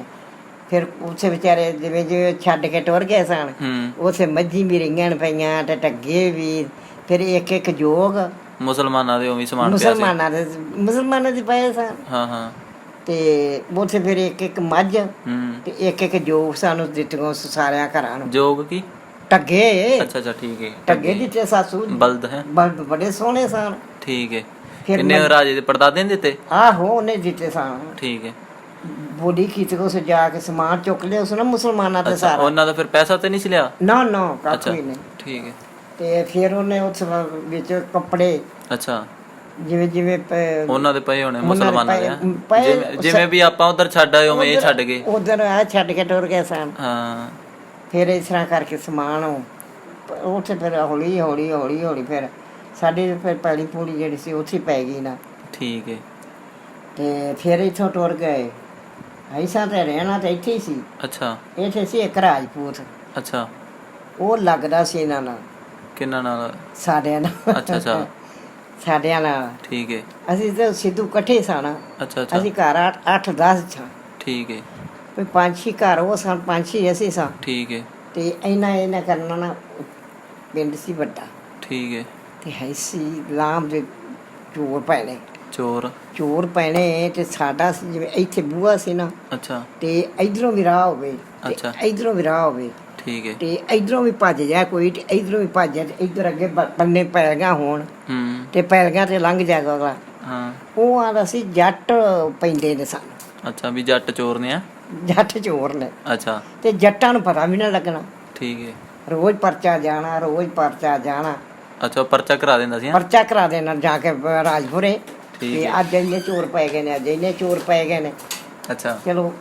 ਫਿਰ ਉੱਥੇ ਵਿਚਾਰੇ ਜਿਵੇਂ ਜਿਵੇਂ ਛੱਡ ਕੇ ਟੁਰ ਗਏ ਸਨ। ਉੱਥੇ ਮੱਝੀ ਵੀ ਰਹੀਆਂ ਪਈਆਂ ਤੇ ਟੱਗੇ ਵੀ ਫਿਰ ਇੱਕ ਇੱਕ ਜੋਗ ਮੁਸਲਮਾਨਾਂ ਦੇ ਉਵੇਂ ਸਮਾਨ ਪਿਆ ਸੀ। ਮੁਸਲਮਾਨਾਂ ਦੇ ਮੁਸਲਮਾਨਾਂ ਦੇ ਪਏ ਸਨ। ਹਾਂ ਹਾਂ। ਤੇ ਉੱਥੇ ਫਿਰ ਇੱਕ ਇੱਕ ਮੱਝ ਤੇ ਇੱਕ ਇੱਕ ਜੋਗ ਸਾਨੂੰ ਦਿੱਤੀਆਂ ਉਸ ਸਾਰਿਆਂ ਘਰਾਂ ਨੂੰ। ਜੋਗ ਕੀ? ਟੱਗੇ। ਅੱਛਾ ਅੱਛਾ ਠੀਕ ਹੈ। ਟੱਗੇ ਦਿੱਤੇ ਸਾਸੂ ਬਲਦ ਹੈ? ਬਲ- ਬੜੇ ਸੋਹਣੇ ਸਨ। ਠੀਕ ਹੈ। ਕਿੰਨੇ ਰਾਜੇ ਦੇ ਪੜਦਾਦੇ ਨੇ ਦਿੱਤੇ? ਆਹੋ ਉਹਨੇ ਦਿੱਤੇ ਸਨ ਠੀਕ ਹੈ। ਬੋਲੀ ਕੀਤੀ ਉਸ ਜਾ ਕੇ ਸਮਾਨ ਚੁੱਕ ਲਿਆ ਉਸ ਨਾ ਮੁਸਲਮਾਨਾਂ ਤੇ ਅੱਛਾ ਸਾਰਾ। ਉਹਨਾਂ ਦਾ ਫਿਰ ਪੈਸਾ ਤੇ ਨਹੀਂ ਸੀ ਲਿਆ? ਨਾ ਨਾ ਅੱਛਾ ਵੀ ਨਹੀਂ ਠੀਕ ਹੈ। ਤੇ ਫਿਰ ਉਹਨੇ ਉਸ ਵਿੱਚ ਕੱਪੜੇ ਅੱਛਾ। ਜਿਵੇਂ ਜਿਵੇਂ ਪ- ਉਹਨਾਂ ਦੇ ਪਏ ਹੋਣੇ ਉਹਨਾਂ ਦੇ ਮੁਸਲਮਾਨਾਂ ਦੇ ਪਏ- ਹੈਂ? ਪਏ- ਜਿਵੇਂ ਜਿਵੇਂ ਵੀ ਆਪਾਂ ਉਧਰ ਛੱਡ ਆਏ ਉਵੇਂ ਇਹ ਛੱਡ ਗਏ। ਉਧਰ ਆ ਛੱਡ ਕੇ ਟੁਰ ਗਏ ਸਨ। ਹਾਂ। ਫਿਰ ਇਸ ਤਰ੍ਹਾਂ ਕਰਕੇ ਸਮਾਨ ਉਹ ਪ- ਉੱਥੇ ਫਿਰ ਹੌਲੀ ਹੌਲੀ ਹੌਲੀ ਹੌਲੀ ਫਿਰ ਸਾਡੇ ਫਿਰ ਪੈਲੀ ਪੂੜੀ ਜਿਹੜੀ ਸੀ ਉੱਥੇ ਹੀ ਪੈ ਗਈ ਨਾ। ਠੀਕ ਹੈ। ਤੇ ਫਿਰ ਇੱਥੋਂ ਟੁਰ ਗਏ। ਐਸਾ ਤੇ ਰਹਿਣਾ ਤੇ ਇੱਥੇ ਹੀ ਸੀ ਅੱਛਾ ਇੱਥੇ ਸੀ ਇੱਕ ਰਾਜਪੂਤ ਅੱਛਾ ਉਹ ਲੱਗਦਾ ਸੀ ਇਹਨਾਂ ਨਾਲ ਕਿੰਨਾ ਨਾਲ ਸਾਡਿਆਂ ਨਾਲ ਅੱਛਾ ਅੱਛਾ ਸਾਡਿਆਂ ਨਾਲ ਠੀਕ ਹੈ ਅਸੀਂ ਤਾਂ ਸਿੱਧੂ ਇਕੱਠੇ ਸਾਣਾ ਅੱਛਾ ਅੱਛਾ ਅਸੀਂ ਘਰ 8 10 ਸਾਂ ਠੀਕ ਹੈ ਕੋਈ ਪੰਜ ਛੇ ਘਰ ਉਹ ਸਨ ਪੰਜ ਛੇ ਅਸੀਂ ਸਾਂ ਠੀਕ ਹੈ ਤੇ ਇਹਨਾਂ ਇਹਨਾਂ ਕਰਨਾ ਨਾ ਪਿੰਡ ਸੀ ਵੱਡਾ ਠੀਕ ਹੈ ਤੇ ਹੈ ਸੀ ਲਾਮ ਦੇ ਚੋਰ ਪੈਣੇ ਚੋਰ। ਚੋਰ ਪੈਣੇ ਤੇ ਸਾਡਾ ਸੀ ਜਿਵੇਂ ਇੱਥੇ ਬੂਹਾ ਸੀ ਨਾ ਅੱਛਾ। ਤੇ ਇਧਰੋਂ ਵੀ ਰਾਹ ਹੋਵੇ ਅੱਛਾ। ਤੇ ਇਧਰੋਂ ਵੀ ਰਾਹ ਹੋਵੇ ਠੀਕ ਹੈ ਤੇ ਇਧਰੋਂ ਵੀ ਭੱਜ ਜਾ ਕੋਈ ਤੇ ਇਧਰੋਂ ਵੀ ਭੱਜ ਜਾ ਤੇ ਇਧਰ ਅੱਗੇ ਬ- ਬੰਨੇ ਪੈਲਗਾ ਹੋਣ ਹੂੰ। ਤੇ ਪੈਲਗਾ ਤੇ ਲੰਘ ਜਾਗਾ ਅਗਲਾ। ਹਾਂ। ਉਹ ਆਦਾ ਸੀ ਜੱਟ ਪੈਂਦੇ ਨੇ ਸਾਨੂੰ। ਅੱਛਾ ਵੀ ਜੱਟ ਚੋਰ ਨੇ ਆ? ਜੱਟ ਚੋਰ ਨੇ। ਅੱਛਾ। ਤੇ ਜੱਟਾਂ ਨੂੰ ਪਤਾ ਵੀ ਨਾ ਲੱਗਣਾ। ਠੀਕ ਹੈ ਰੋਜ਼ ਪਰਚਾ ਜਾਣਾ ਰੋਜ਼ ਪਰਚਾ ਜਾਣਾ। ਅੱਛਾ ਉਹ ਪਰਚਾ ਕਰਾ ਦਿੰਦਾ ਸੀ ਹੈਂ? ਪਰਚਾ ਕਰਾ ਦੇਣਾ ਜਾ ਕੇ ਬ- ਰਾਜਪੁਰੇ। ਠੀਕ ਤੇ ਹੈ। ਅੱਜ ਇੰਨੇ ਚੋਰ ਪੈ ਗਏ ਨੇ ਅੱਜ ਇੰਨੇ ਚੋਰ ਪੈ ਗਏ ਨੇ। ਅੱਛਾ। ਚਲੋ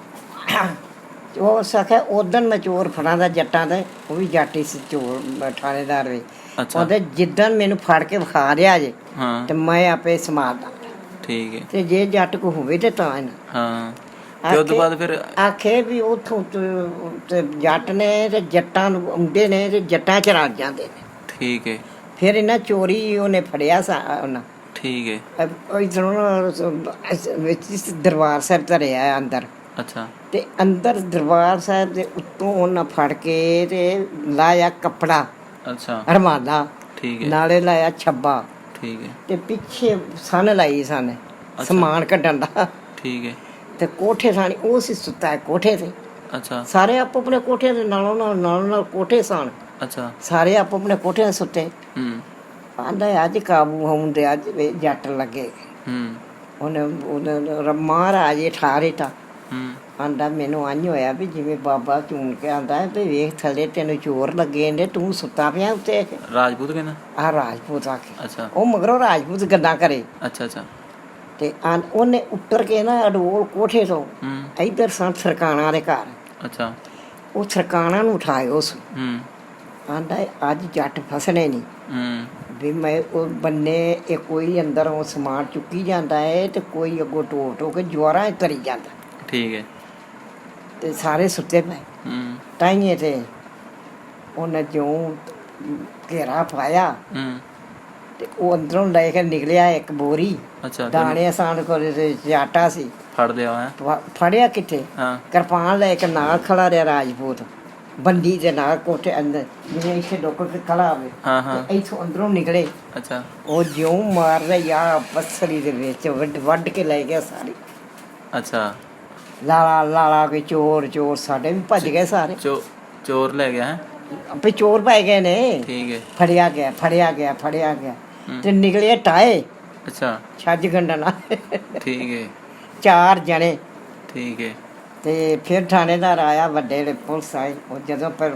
ਉਹ ਸਖੇ ਉਦੋਂ ਮੈਂ ਚੋਰ ਫੜਾਂ ਦਾ ਜੱਟਾਂ ਦਾ ਉਹ ਵੀ ਜਾਟੀ ਸੀ ਚੋਰ ਥਾਣੇਦਾਰ ਵੀ। ਅੱਛਾ। ਉਹਦੇ ਜਿੱਦਣ ਮੈਨੂੰ ਫੜ ਕੇ ਵਿਖਾ ਰਿਆ ਜੇ ਹਾਂ। ਤੇ ਮੈਂ ਆਪੇ ਸਮਾਦਾ ਠੀਕ ਹੈ। ਤੇ ਜੇ ਜੱਟ ਕੋ ਹੋਵੇ ਤੇ ਤਾਂ ਨਾ ਹਾਂ। ਤੇ ਉਸ ਤੋਂ ਬਾਅਦ ਫਿਰ ਆਖੇ ਵੀ ਉਥੋਂ ਤੇ ਜੱਟ ਨੇ ਤੇ ਜੱਟਾਂ ਨੂੰ ਆਉਂਦੇ ਨੇ ਤੇ ਜੱਟਾਂ ਚ ਰਲ ਜਾਂਦੇ ਨੇ। ਠੀਕ ਹੈ। ਫਿਰ ਇਹਨਾਂ ਚੋਰੀ ਉਹਨੇ ਫੜਿਆ ਸਾ ਉਹਨਾਂ। ਠੀਕ ਹੈ। ਇਧਰੋਂ ਵਿੱਚ ਇਸ ਦਰਬਾਰ ਸਾਹਿਬ ਧਰਿਆ ਅੰਦਰ। ਅੱਛਾ। ਤੇ ਅੰਦਰ ਦਰਬਾਰ ਸਾਹਿਬ ਦੇ ਉੱਤੋਂ ਉਹਨਾਂ ਫੜ ਕੇ ਤੇ ਲਾਇਆ ਕੱਪੜਾ। ਅੱਛਾ। ਰਮਾਲਾ। ਠੀਕ ਹੈ। ਨਾਲੇ ਲਾਇਆ ਛੱਬਾ। ਠੀਕ ਹੈ। ਤੇ ਪਿੱਛੇ ਸਨ ਲਾਈ ਸਨ। ਸਮਾਨ ਕੱਢਣ ਦਾ। ਠੀਕ ਹੈ। ਤੇ ਕੋਠੇ ਸਾਨੀ ਉਹ ਸੀ ਸੁੱਤਾ ਹੈ ਕੋਠੇ ਤੇ। ਅੱਛਾ। ਸਾਰੇ ਆਪੋ ਆਪਣੇ ਕੋਠੇ ਦੇ ਨਾਲੋਂ ਨਾਲ ਨਾਲੋਂ ਨਾਲ ਕੋਠੇ ਸਨ ਅੱਛਾ। ਸਾਰੇ ਆਪੋ ਆਪਣੇ ਕੋਠੇ ਸੁੱਤੇ। ਹੂੰ। ਆਂਦਾ ਅੱਜ ਕਾਬੂ ਹੁੰਦੇ ਅੱਜ ਵੀ ਜੱਟ ਲੱਗੇ। ਹੂੰ। ਉਹਨੇ ਉਹਨੇ ਮਹਾਰਾਜ ਠਾਰੇ ਤਾਂ। ਹੂੰ। ਆਂਦਾ ਮੈਨੂੰ ਅੰਝ ਹੋਇਆ ਵੀ ਜਿਵੇਂ ਬਾਬਾ ਚੂਣ ਕੇ ਆਂਦਾ ਵੀ ਵੇਖ ਥੱਲੇ ਤੈਨੂੰ ਚੋਰ ਲੱਗੇ ਨੇ ਤੂੰ ਸੁੱਤਾ ਪਿਆ ਉੱਤੇ। ਰਾਜਪੂਤ ਕਹਿੰਦਾ? ਆ ਰਾਜਪੂਤ ਆ ਕੇ। ਅੱਛਾ। ਉਹ ਮਗਰੋਂ ਰਾਜਪੂਤ ਗੱਲਾਂ ਕਰੇ। ਅੱਛਾ ਅੱਛਾ। ਤੇ ਆਂ- ਉਹਨੇ ਉੱਤਰ ਕੇ ਨਾ ਅਡੋਲ ਕੋਠੇ ਤੋਂ ਹੂੰ। ਇੱਧਰ ਸਨ ਸਰਕਾਰਾਂ ਦੇ ਘਰ। ਅੱਛਾ। ਉਹ ਸਰਕਾਰਾਂ ਨੂੰ ਉਠਾਇਓ। ਉਸ ਹੂੰ। ਆਂਦਾ ਅੱਜ ਜੱਟ ਫਸਣੇ ਨਹੀਂ ਹੂੰ। ਵੀ ਮੈਂ ਉਹ ਬੰਨੇ ਇਹ ਕੋਈ ਅੰਦਰੋਂ ਸਮਾਨ ਚੁੱਕੀ ਜਾਂਦਾ ਹੈ ਤੇ ਕੋਈ ਅੱਗੋਂ ਟੋ ਟੋ ਕੇ ਜਵਾਰਾਂ ਤਰੀ ਜਾਂਦਾ। ਠੀਕ ਹੈ ਤੇ ਸਾਰੇ ਸੁੱਤੇ ਪਏ। ਹੂੰ। ਤਾਈਏ ਤੇ ਉਹਨੇ ਜਿਉਂ ਘੇਰਾ ਪਾਇਆ। ਹੂੰ। ਤੇ ਉਹ ਅੰਦਰੋਂ ਲੈ ਕੇ ਨਿਕਲਿਆ ਇੱਕ ਬੋਰੀ। ਅੱਛਾ ਦਾਣੇ ਆਸਾਨ ਕੋਲ ਤੇ ਆਟਾ ਸੀ। ਫੜ ਲਿਆ ਫੜਿਆ ਕਿੱਥੇ? ਹਾਂ। ਕਿਰਪਾਨ ਲੈ ਕੇ ਨਾਲ ਖੜਾ ਰਿਹਾ ਰਾਜਪੂਤ। ਬੰਦੀ ਦੇ ਨਾਲ ਕੋਠੇ ਅੰਦਰ ਜਿਵੇਂ ਇੱਥੇ ਡੋਕਰ ਕੇ ਖੜਾ ਹੋਵੇ ਹਾਂ ਹਾਂ। ਤੇ ਇੱਥੋਂ ਅੰਦਰੋਂ ਨਿਕਲੇ। ਅੱਛਾ। ਉਹ ਜਿਉਂ ਮਾਰ ਰਿਹਾ ਆ ਪਸਰੀ ਦੇ ਵਿੱਚ ਵੱਢ ਵੱਢ ਕੇ ਲੈ ਗਿਆ ਸਾਰੇ। ਅੱਛਾ। ਲਾਲਾ ਲਾਲਾ ਕੇ ਚੋਰ ਚੋਰ ਸਾਡੇ ਵੀ ਭੱਜ ਗਏ ਸਾਰੇ। ਚੋ ਚੋਰ ਲੈ ਗਿਆ ਹੈ? ਆਪੇ ਚੋਰ ਪੈ ਗਏ ਨੇ। ਠੀਕ ਹੈ ਫੜਿਆ ਗਿਆ ਫੜਿਆ ਗਿਆ ਫੜਿਆ ਗਿਆ। ਤੇ ਨਿਕਲੇ ਟਾਏ ਅੱਛਾ। ਛੱਜ ਗੰਡਾ ਨਾਲ ਠੀਕ ਹੈ ਚਾਰ ਜਣੇ। ਠੀਕ ਹੈ ਤੇ ਫਿਰ ਥਾਣੇਦਾਰ ਆਇਆ ਵੱਡੇ ਜਿਹੜੇ ਪੁਲਿਸ ਆਏ ਉਹ ਜਦੋਂ ਪਰ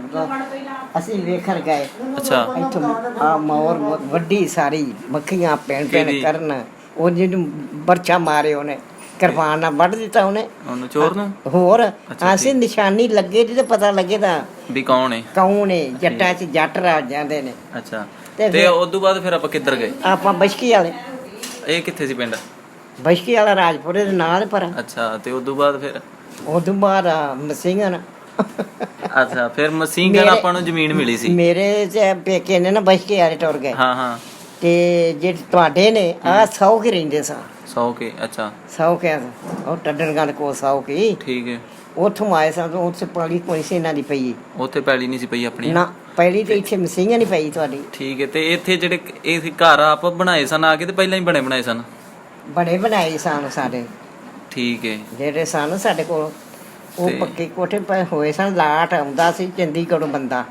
ਅਸੀਂ ਵੇਖਣ ਗਏ। ਅੱਛਾ। ਇੱਥੋਂ ਆ ਮੌਰ ਵੱਡੀ ਸਾਰੀ ਮੱਖੀਆਂ ਪੈਣ ਪੈਣ? ਕਰਨ ਉਹ ਜਿਹਨੂੰ ਬਰਛਾ ਮਾਰੇ ਉਹਨੇ ਕਿਰਪਾਨ ਨਾਲ ਵੱਢ ਦਿੱਤਾ ਉਹਨੇ। ਉਹਨੂੰ ਚੋਰ ਨੂੰ? ਹੋਰ ਅਸੀਂ ਨਿਸ਼ਾਨੀ ਲੱਗੇ ਜਿਹਦੇ ਪਤਾ ਲੱਗੇ ਤਾਂ ਵੀ ਕੌਣ ਹੈ ਕੌਣ ਏ ਜੱਟਾਂ 'ਚ ਜੱਟ ਰਾਜ ਜਾਂਦੇ ਨੇ। ਅੱਛਾ। ਤੇ ਤੇ ਉਸ ਤੋਂ ਬਾਅਦ ਫਿਰ ਆਪਾਂ ਕਿੱਧਰ ਗਏ? ਆਪਾਂ ਬਸ਼ਕੀ ਵਾਲੇ। ਇਹ ਕਿੱਥੇ ਸੀ ਪਿੰਡ? ਬਸ਼ਕੀ ਵਾਲਾ ਰਾਜਪੁਰੇ ਦੇ ਨਾਲ ਪਰ। ਅੱਛਾ ਤੇ ਉਸ ਤੋਂ ਬਾਅਦ ਫਿਰ? ਉਦੋਂ ਬਾਅਦ ਮਸਿੰਗਨ ਅੱਛਾ ਫਿਰ ਮਸੀਂਗਨ ਮੇਰੇ- ਆਪਾਂ ਨੂੰ ਜ਼ਮੀਨ ਮਿਲੀ ਸੀ। ਮੇਰੇ ਤੇ ਪੇਕੇ ਨੇ ਨਾ ਬਸ਼ਕੀ ਵਾਲੇ ਟੁਰ ਗਏ। ਹਾਂ ਹਾਂ। ਤੇ ਜਿਹੜੇ ਤੁਹਾਡੇ ਨੇ ਆ ਸੌ ਕੇ ਰਹਿੰਦੇ ਸਾਂ। 100 ਕੇ ਅੱਛਾ। ਸੌ ਕੇ ਉਹ ਟੱਡਣ ਗੱਲ ਕੋ ਸੌ ਕੀ ਠੀਕ ਹੈ। ਉੱਥੋਂ ਆਏ ਸਾਂ ਤਾਂ ਉੱਥੇ ਪਾਲੀ ਕੋਈ ਸੀ ਇਹਨਾਂ ਦੀ ਪਈ ਉੱਥੇ ਪੈਲੀ ਨਹੀਂ ਸੀ ਪਈ ਆਪਣੀ। ਨਾ ਪਹਿਲੀ ਤੇ ਇੱਥੇ ਮਸਿੰਗਨ ਨਹੀਂ ਪਈ ਤੁਹਾਡੀ। ਠੀਕ ਹੈ ਤੇ ਇੱਥੇ ਜਿਹੜੇ ਇਹ ਘਰ ਆਪ ਬਣਾਏ ਸਨ ਆ ਕੇ ਤੇ ਪਹਿਲਾਂ ਹੀ ਬਣੇ ਬਣਾਏ ਸਨ? ਬੜੇ ਬਣਾਏ ਸਨ ਸਾਡੇ। ਠੀਕ ਹੈ। ਜਿਹੜੇ ਸਨ ਸਾਡੇ ਕੋਲ ਉਹ ਪੱਕੇ ਕੋਠੇ ਪਏ ਹੋਏ ਸਨ ਲਾਟ ਆਉਂਦਾ ਸੀ ਚੰਡੀਗੜ੍ਹੋਂ ਬੰਦਾ।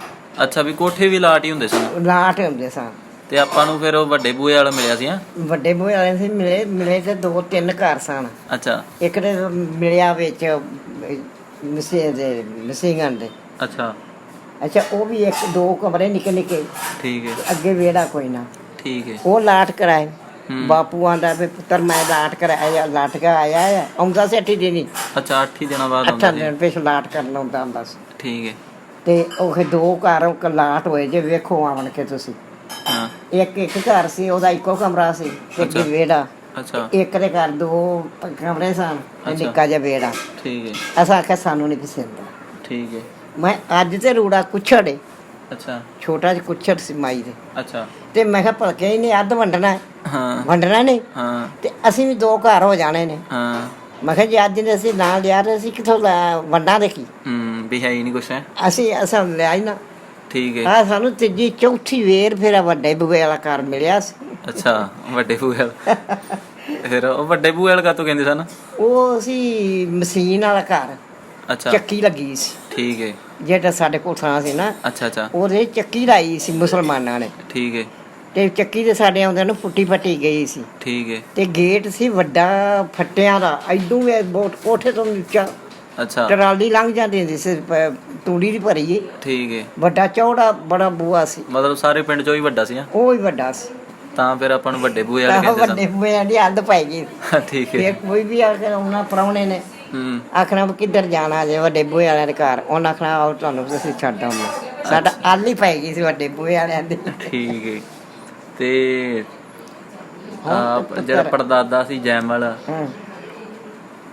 ਅੱਛਾ ਵੀ ਕੋਠੇ ਵੀ ਲਾਟ ਹੀ ਹੁੰਦੇ ਸਨ। ਲਾਟ ਆਉਂਦੇ ਸਨ। ਤੇ ਆਪਾਂ ਨੂੰ ਫਿਰ ਉਹ ਵੱਡੇ ਬੂਏ ਵਾਲਾ ਮਿਲਿਆ ਸੀ ਹਾਂ? ਵੱਡੇ ਬੂਹੇ ਵਾਲੇ ਸੀ ਮਿਲੇ ਮਿਲੇ ਤੇ ਦੋ ਤਿੰਨ ਘਰ ਸਨ। ਅੱਛਾ। ਇੱਕ ਦੇ ਮਿਲਿਆ ਵਿੱਚ ਮਸੇ ਦੇ ਮਸਿੰਗਨ ਦੇ। ਅੱਛਾ। ਅੱਛਾ ਉਹ ਵੀ ਇੱਕ ਦੋ ਕਮਰੇ ਨਿੱਕੇ ਨਿੱਕੇ ਠੀਕ ਹੈ। ਅੱਗੇ ਵਿਹੜਾ ਕੋਈ ਨਾ। ਠੀਕ ਹੈ। ਉਹ ਲਾਟ ਕਰਾਏ। ਬਾਪੂ ਆਂਦਾ ਵੀ ਪੁੱਤਰ ਮੈਂ ਲਾਟ ਕਰਾਇਆ ਲਾਟ ਕੇ ਆਇਆ ਆ। ਆਉਂਦਾ ਸੀ ਅੱਠੀ ਦਿਨੀ ਅੱਛਾ 8 ਹੀ ਦਿਨਾਂ ਬਾਅਦ ਆਉਂਦਾ ਸੀ। ਦਿਨ ਪਿਛ ਲਾਟ ਕਰਨ ਆਉਂਦਾ ਹੁੰਦਾ ਸੀ। ਠੀਕ ਹੈ। ਤੇ ਉਹ ਦੋ ਘਰ ਉਹ ਲਾਟ ਹੋਏ ਜੇ ਵੇਖੋ ਆਵਣ ਕੇ ਤੁਸੀਂ। ਹਾਂ। ਇੱਕ ਇੱਕ ਘਰ ਸੀ ਉਹਦਾ ਇੱਕੋ ਕਮਰਾ ਸੀ ਤੇ। ਵਿਹੜਾ। ਅੱਛਾ। ਇੱਕ ਦੇ ਘਰ ਦੋ ਕਮਰੇ ਸਨ। ਨਿੱਕਾ ਜਿਹਾ ਵਿਹੜਾ। ਠੀਕ ਹੈ। ਅਸਾਂ ਆਖਿਆ ਸਾਨੂੰ ਨਹੀਂ ਪਸੰਦ ਠੀਕ ਹੈ। ਮੈਂ ਅੱਜ ਤੇ ਰੂੜਾ ਕੁਛੜ ਅੱਛਾ। ਛੋਟਾ ਜਿਹਾ ਕੁਛੜ ਸੀ ਮਾਈ ਦੇ। ਅੱਛਾ। ਤੇ ਮੈਂ ਕਿਹਾ ਭਲਕੇ ਹੀ ਨਹੀਂ ਅੱਧ ਵੰਡਣਾ ਹੈ। ਹਾਂ। ਵੰਡਣਾ ਨਹੀਂ। ਹਾਂ। ਤੇ ਅਸੀਂ ਵੀ ਦੋ ਘਰ ਹੋ ਜਾਣੇ ਨੇ। ਹਾਂ। ਮੈਂ ਕਿਹਾ ਜੀ ਅੱਜ ਨੇ ਅਸੀਂ ਨਾਲ ਲਿਆ ਤੇ ਅਸੀਂ ਕਿੱਥੋਂ ਵੰਡਾਂ ਦੇ ਕੀ? ਹੂੰ ਵੀ ਹੈ ਹੀ ਨਹੀਂ ਕੁਛ ਹੈ। ਅਸੀਂ ਅਸਾਂ ਲਿਆ ਹੀ ਨਾ। ਠੀਕ ਹੈ। ਆ ਸਾਨੂੰ ਤੀਜੀ ਚੌਥੀ ਵੇਰ ਫਿਰ ਆਹ ਵੱਡੇ ਬੂਏ ਵਾਲਾ ਘਰ ਮਿਲਿਆ ਸੀ। ਅੱਛਾ ਵੱਡੇ ਬੂਏ ਵਾਲਾ। ਫਿਰ ਉਹ ਵੱਡੇ ਬੂਏ ਵਾਲਾ ਕਾਤੋਂ ਕਹਿੰਦੇ ਸਨ? ਉਹ ਸੀ ਮਸ਼ੀਨ ਵਾਲਾ ਘਰ। ਅੱਛਾ। ਚੱਕੀ ਲੱਗੀ ਸੀ। ਠੀਕ ਹੈ ਜਿਹੜਾ ਸਾਡੇ ਕੋਲ ਥਾਂ ਸੀ ਨਾ ਅੱਛਾ ਅੱਛਾ। ਉਹਦੇ ਚੱਕੀ ਲਾਈ ਸੀ ਮੁਸਲਮਾਨਾਂ ਨੇ। ਠੀਕ ਹੈ ਤੇ ਚੱਕੀ ਦੇ ਸਾਡੇ ਆਉਂਦੇ ਨੂੰ ਫੁੱਟੀ ਫੱਟੀ ਗਈ ਸੀ। ਠੀਕ ਹੈ ਤੇ ਗੇਟ ਸੀ ਵੱਡਾ ਫੱਟਿਆਂ ਦਾ ਐਡੂ ਵੀ ਬੋਟ ਕੋਠੇ ਤੋਂ ਨੀਚਾ ਅੱਛਾ। ਟਰਾਲੀ ਲੰਘ ਜਾਂਦੀ ਹੁੰਦੀ ਸੀ ਤੂੜੀ ਦੀ ਭਰੀ ਏ। ਠੀਕ ਹੈ ਵੱਡਾ ਚੌੜਾ ਬੜਾ ਬੂਆ ਸੀ। ਮਤਲਬ ਸਾਰੇ ਪਿੰਡ ਚੋਂ ਹੀ ਵੱਡਾ ਸੀ? ਉਹ ਹੀ ਵੱਡਾ ਸੀ। ਤਾਂ ਫਿਰ ਆਪਾਂ ਨੂੰ ਵੱਡੇ ਬੂਏ ਵਾਲੇ ਕਹਿੰਦੇ ਵੱਡੇ ਬੂਏ ਦੀ ਅੱਧ ਪੈ ਗਈ। ਸਨ ਠੀਕ ਫਿਰ ਹੈ ਕੋਈ ਵੀ ਆ ਕੇ ਉਹਨਾਂ ਪ੍ਰਾਹੁਣੇ ਨੇ। ਹੂੰ ਆਖਣਾ ਵੀ ਕਿੱਧਰ ਜਾਣਾ ਜੇ ਵੱਡੇ ਬੂਏ ਵਾਲਿਆਂ ਦੇ ਘਰ। ਉਹਨਾਂ ਆਖਣਾ ਆਓ ਤੁਹਾਨੂੰ ਤੁਸੀਂ ਛੱਡ ਆਉਂਦੇ ਸਾਡਾ ਹੀ ਪੈ ਗਈ ਸੀ ਵੱਡੇ ਬੂਏ ਵਾਲਿਆਂ ਦੀ। ਠੀਕ ਹੈ ਤੇ ਜਿਹੜਾ ਪੜਦਾਦਾ ਸੀ ਜੈਮਲ ਹਾਂ।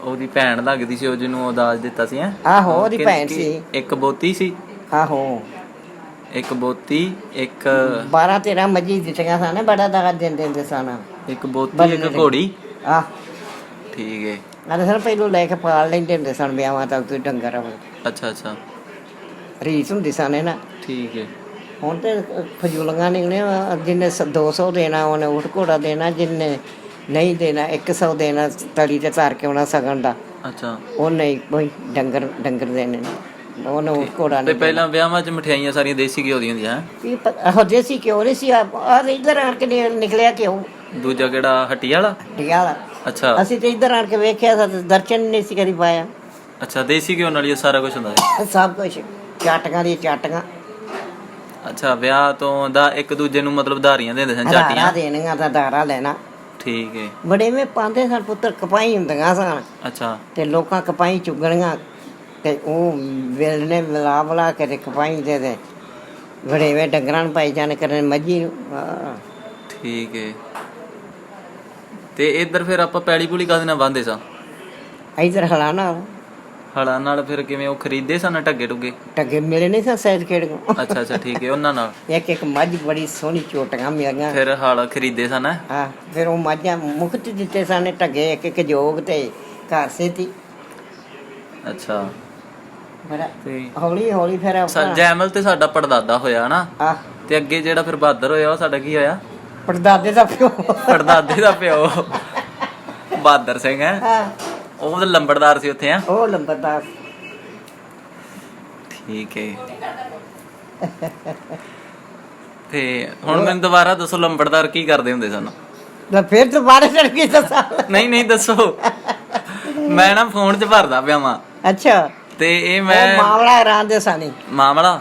ਉਹਦੀ ਭੈਣ ਲੱਗਦੀ ਸੀ ਉਹ ਜਿਹਨੂੰ ਉਹ ਦਾਜ ਦਿੱਤਾ ਸੀ ਹੈ? ਆਹੋ, ਉਹਦੀ ਭੈਣ ਸੀ। ਇੱਕ ਬੋਤੀ ਸੀ? ਆਹੋ। ਇੱਕ ਬੋਤੀ ਇੱਕ 12 13 ਮੱਝੀ ਦਿੱਤੀਆਂ ਸਨ ਬੜਾ ਦਾ ਦਿਨ ਦਿੰਦੇ ਸਨ। ਇੱਕ ਬੋਤੀ ਇੱਕ। ਘੋੜੀ? ਆਹ। ਠੀਕ ਹੈ ਸਨ ਪਹਿਲੋਂ ਲੈ ਕੇ ਪਾਲ ਲੈਂਦੇ ਹੁੰਦੇ ਸਨ ਵਿਆਹਾਂ ਤੱਕ ਤੇ ਡੰਗਰ ਅੱਛਾ ਅੱਛਾ। ਰੀਤ ਹੁੰਦੀ ਸਨ ਇਹ ਨਾ। ਠੀਕ ਹੈ ਹੁਣ ਤੇ ਫਜੂਲੀਆਂ ਨਿਕਲੀਆਂ ਜਿੰਨੇ 200 ਦੇਣਾ ਉਹਨੇ ਊਠ ਘੋੜਾ ਦੇਣਾ ਜਿੰਨੇ ਨਹੀਂ ਦੇਣਾ 100 ਦੇਣਾ ਤਲੀ ਤੇ ਧਰ ਕੇ ਉਹਨਾਂ ਸਗਨ ਦਾ। ਅੱਛਾ। ਉਹ ਨਹੀਂ ਕੋਈ ਡੰਗਰ ਡੰਗਰ ਦੇਣੇ ਨੇ। ਉਹਨੇ ਊਠ ਘੋੜਾ ਤੇ ਨਹੀਂ ਪਹਿਲਾਂ ਵਿਆਹਾਂ 'ਚ ਮਠਿਆਈਆਂ ਸਾਰੀਆਂ ਦੇਸੀ ਘਿਓ ਦੀਆਂ ਹੁੰਦੀਆਂ ਹੈ? ਕੀ ਹੋ ਕਿਉਂ ਨਹੀਂ ਸੀ ਆ ਇੱਧਰ ਆਣ ਕੇ ਨਿ- ਨਿਕਲਿਆ ਕਿਉਂ ਦੂਜਾ ਕਿਹੜਾ ਹੱਟੀ ਵਾਲਾ? ਠੀਕ ਆ ਅੱਛਾ। ਅਸੀਂ ਤੇ ਇੱਧਰ ਆਣ ਕੇ ਵੇਖਿਆ ਤਾਂ ਦਰਸ਼ਨ ਨਹੀਂ ਸੀ ਕਰੀ ਪਾਇਆ। ਅੱਛਾ ਦੇਸੀ ਘਿਓ ਨਾਲ ਹੀ ਇਹ ਸਾਰਾ ਕੁਝ ਹੁੰਦਾ ਹੈ? ਸਭ ਕੁਝ ਚਾਟੀਆਂ ਦੀ ਚਾਟੀਆਂ ਅੱਛਾ ਵਿਆਹ ਤੋਂ ਦਾ ਇੱਕ ਦੂਜੇ ਨੂੰ ਮਤਲਬ ਧਾਰੀਆਂ ਦਿੰਦੇ ਸਨ ਹਜ਼ਾਰਾਂ ਚਾਟੀਆਂ? ਦੇਣੀਆਂ ਤਾਂ ਦਾਰਾ ਲੈਣਾ। ਠੀਕ ਹੈ। ਬੜੇ ਮੇ ਪਾਉਂਦੇ ਸਨ ਪੁੱਤਰ ਕਪਾਈ ਹੁੰਦੀਆਂ ਸਨ। ਅੱਛਾ। ਤੇ ਲੋਕਾਂ ਕਪਾਈ ਚੁਗਣੀਆਂ ਤੇ ਉਹ ਵੇਲਣੇ ਮਿਲਾ ਬਲਾ ਕੇ ਤੇ ਕਪਾਈਂਦੇ ਤੇ ਵੜੇਵੇਂ ਡੰਗਰਾਂ ਨੂੰ ਪਾਈ ਜਾਣ ਕਰਨ ਮੱਝੀ ਨੂੰ। ਹਾਂ। ਠੀਕ ਹੈ। ਤੇ ਇੱਧਰ ਫਿਰ ਆਪਾਂ ਪੈਲੀ ਪੂਲੀ ਕਾਹਦੇ ਨਾਲ ਬੰਦੇ ਸਾਂ? ਇੱਧਰ ਹਲਾਣਾ ਹਲਾਂ ਨਾਲ ਫਿਰ ਕਿਵੇਂ ਉਹ ਖਰੀਦੇ ਸਨ ਟੱਗੇ ਟੁੱਗੇ ਟੱਗੇ ਮਿਲੇ ਨਹੀਂ ਸਾ ਸੈਦ ਖੇਡ ਕੋ? ਅੱਛਾ ਅੱਛਾ ਠੀਕ ਹੈ ਉਹਨਾਂ ਨਾਲ। ਇੱਕ ਇੱਕ ਮੱਝ ਬੜੀ ਸੋਹਣੀ ਚੋਟੀਆਂ ਮਿਲੀਆਂ ਫਿਰ ਹਲ ਖਰੀਦੇ ਸਨ ਹੈਂ? ਫਿਰ ਉਹ ਮੱਝਾਂ ਮੁਕਤ ਦਿੱਤੇ ਸਾਨੇ ਟੱਗੇ ਇੱਕ ਇੱਕ ਜੋਗ ਤੇ ਘਰ ਸੇ ਤੀ ਅੱਛਾ। ਬੜਾ ਤੇ ਹੌਲੀ ਹੌਲੀ ਫਿਰ ਸਾ- ਆਪਣਾ ਜੈਮਲ ਤੇ ਸਾਡਾ ਪੜਦਾਦਾ ਹੋਇਆ ਨਾ। ਤੇ ਅੱਗੇ ਜਿਹੜਾ ਫਿਰ ਬਹਾਦਰ ਹੋਇਆ ਉਹ ਸਾਡਾ ਕੀ ਹੋਇਆ? ਪੜਦਾਦੇ ਦਾ ਪਿਓ। ਪੜਦਾਦੇ ਦਾ ਪਿਓ। ਬਹਾਦਰ ਸਿੰਘ ਹੈ। ਹਾਂ। ਉਹ ਤਾਂ ਲੰਬੜਦਾਰ ਸੀ ਉੱਥੇ ਆ ਉਹ ਲੰਬਰਦਾਰ ਠੀਕ ਹੈ ਤੇ ਹੁਣ ਮੈਨੂੰ ਦੁਬਾਰਾ ਦੱਸੋ ਲੰਬੜਦਾਰ ਕੀ ਕਰਦੇ ਹੁੰਦੇ ਸਨ? ਫਿਰ ਦੁਬਾਰਾ ਚੜ ਗਈ ਦੱਸਾਂ? ਨਹੀਂ ਨਹੀਂ ਦੱਸੋ। ਮੈਂ ਨਾ ਫੋਨ 'ਚ ਭਰਦਾ ਪਿਆ ਵਾਂ। ਅੱਛਾ। ਤੇ ਇਹ ਉਹ ਮੈਂ ਮਾਮਲਾ ਰਾਂਦੇ ਸਾਨੀ। ਮਾਮਲਾ?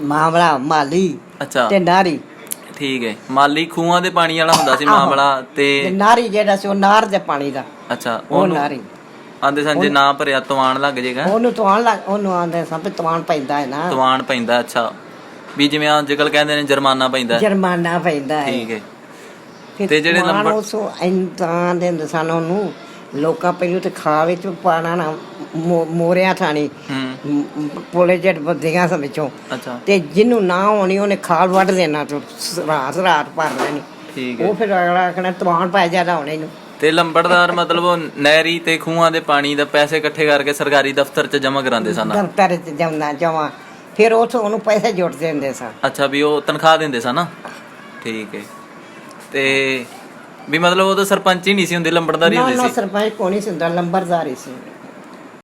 ਮਾਮਲਾ ਮਾਲੀ ਅੱਛਾ। ਤੇ ਨਾਰੀ। ਠੀਕ ਹੈ। ਮਾਲੀ ਖੂਹਾਂ ਦੇ ਪਾਣੀ ਵਾਲਾ ਹੁੰਦਾ ਸੀ। ਮਾਮਲਾ ਤੇ ਤੇ ਨਾਰੀ ਜਿਹੜਾ ਸੀ ਉਹ ਨਾਰ ਦੇ ਪਾਣੀ ਦਾ। ਅੱਛਾ ਉਹ ਉਹਨੂੰ ਨਾਰੀ। ਆਂਦੇ ਸਨ ਜੇ ਨਾ ਭਰਿਆ ਤਵਾਨ ਲੱਗ ਜਾਏਗਾ ਉਹਨੂੰ ਤਵਾਨ ਲੱਗ ਉਹਨੂੰ ਆਂਦੇ ਸਭ ਤਵਾਨ ਪੈਂਦਾ ਹੈ ਨਾ। ਤਵਾਨ ਪੈਂਦਾ ਅੱਛਾ। ਵੀ ਜਿਵੇਂ ਅੱਜ ਕੱਲ ਕਹਿੰਦੇ ਨੇ ਜੁਰਮਾਨਾ ਪੈਂਦਾ। ਜੁਰਮਾਨਾ ਪੈਂਦਾ ਹੈ। ਠੀਕ ਹੈ। ਫਿਰ ਤੇ ਜਿਹੜੇ ਤਵਾਨ ਲੰਬੜ- ਉਸ ਇੰਤਾਂ ਦੇ ਹੁੰਦੇ ਸਨ ਉਹਨੂੰ ਲੋਕਾਂ ਪਹਿਲੂ ਤੇ ਖਾ ਵਿੱਚ ਪਾਣਾ ਨਾ ਮੋ- ਮੋਰਿਆ ਥਾਣੀ। ਹੂੰ। ਪੋਲੇ ਜੱਟ ਬੰਦੀਆਂ ਸਭ ਵਿੱਚੋਂ। ਅੱਛਾ। ਤੇ ਜਿਹਨੂੰ ਨਾ ਆਉਣੀ ਉਹਨੇ ਖਾਲ ਵੱਢ ਦੇਣਾ ਤੇ ਰਾਤ ਰਾਤ ਭਰ ਲੈਣੀ। ਠੀਕ ਹੈ। ਉਹ ਫਿਰ ਅਗਲਾ ਆਖਣਾ ਤਵਾਨ ਪੈ ਜਾਦਾ ਹੋਣੇ ਇਹਨੂੰ ਤੇ ਲੰਬੜਦਾਰ ਮਤਲਬ ਉਹ ਨਹਿਰੀ ਤੇ ਖੂਹਾਂ ਦੇ ਪਾਣੀ ਦਾ ਪੈਸੇ ਇਕੱਠੇ ਕਰਕੇ ਸਰਕਾਰੀ ਦਫ਼ਤਰ 'ਚ ਜਮ੍ਹਾਂ ਕਰਾਉਂਦੇ ਸਨ। ਦਫ਼ਤਰ ਚ ਜਾਂਦਾ ਜਮਾ ਫਿਰ ਉਥੋਂ ਉਹਨੂੰ ਪੈਸੇ ਜੁੜ ਦਿੰਦੇ ਸਨ। ਅੱਛਾ ਵੀ ਉਹ ਤਨਖਾਹ ਦਿੰਦੇ ਸਨ ਨਾ? ਠੀਕ ਹੈ। ਤੇ ਵੀ ਮਤਲਬ ਉਹ ਤਾਂ ਸਰਪੰਚ ਹੀ ਨਹੀਂ ਸੀ ਹੁੰਦੇ ਲੰਬੜਦਾਰੀ ਨਾ ਹੁੰਦੇ ਨਾ ਸੀ। ਸਰਪੰਚ ਕੋਣੀ ਸੀ ਹੁੰਦਾ ਲੰਬਰਦਾਰੀ ਸੀ।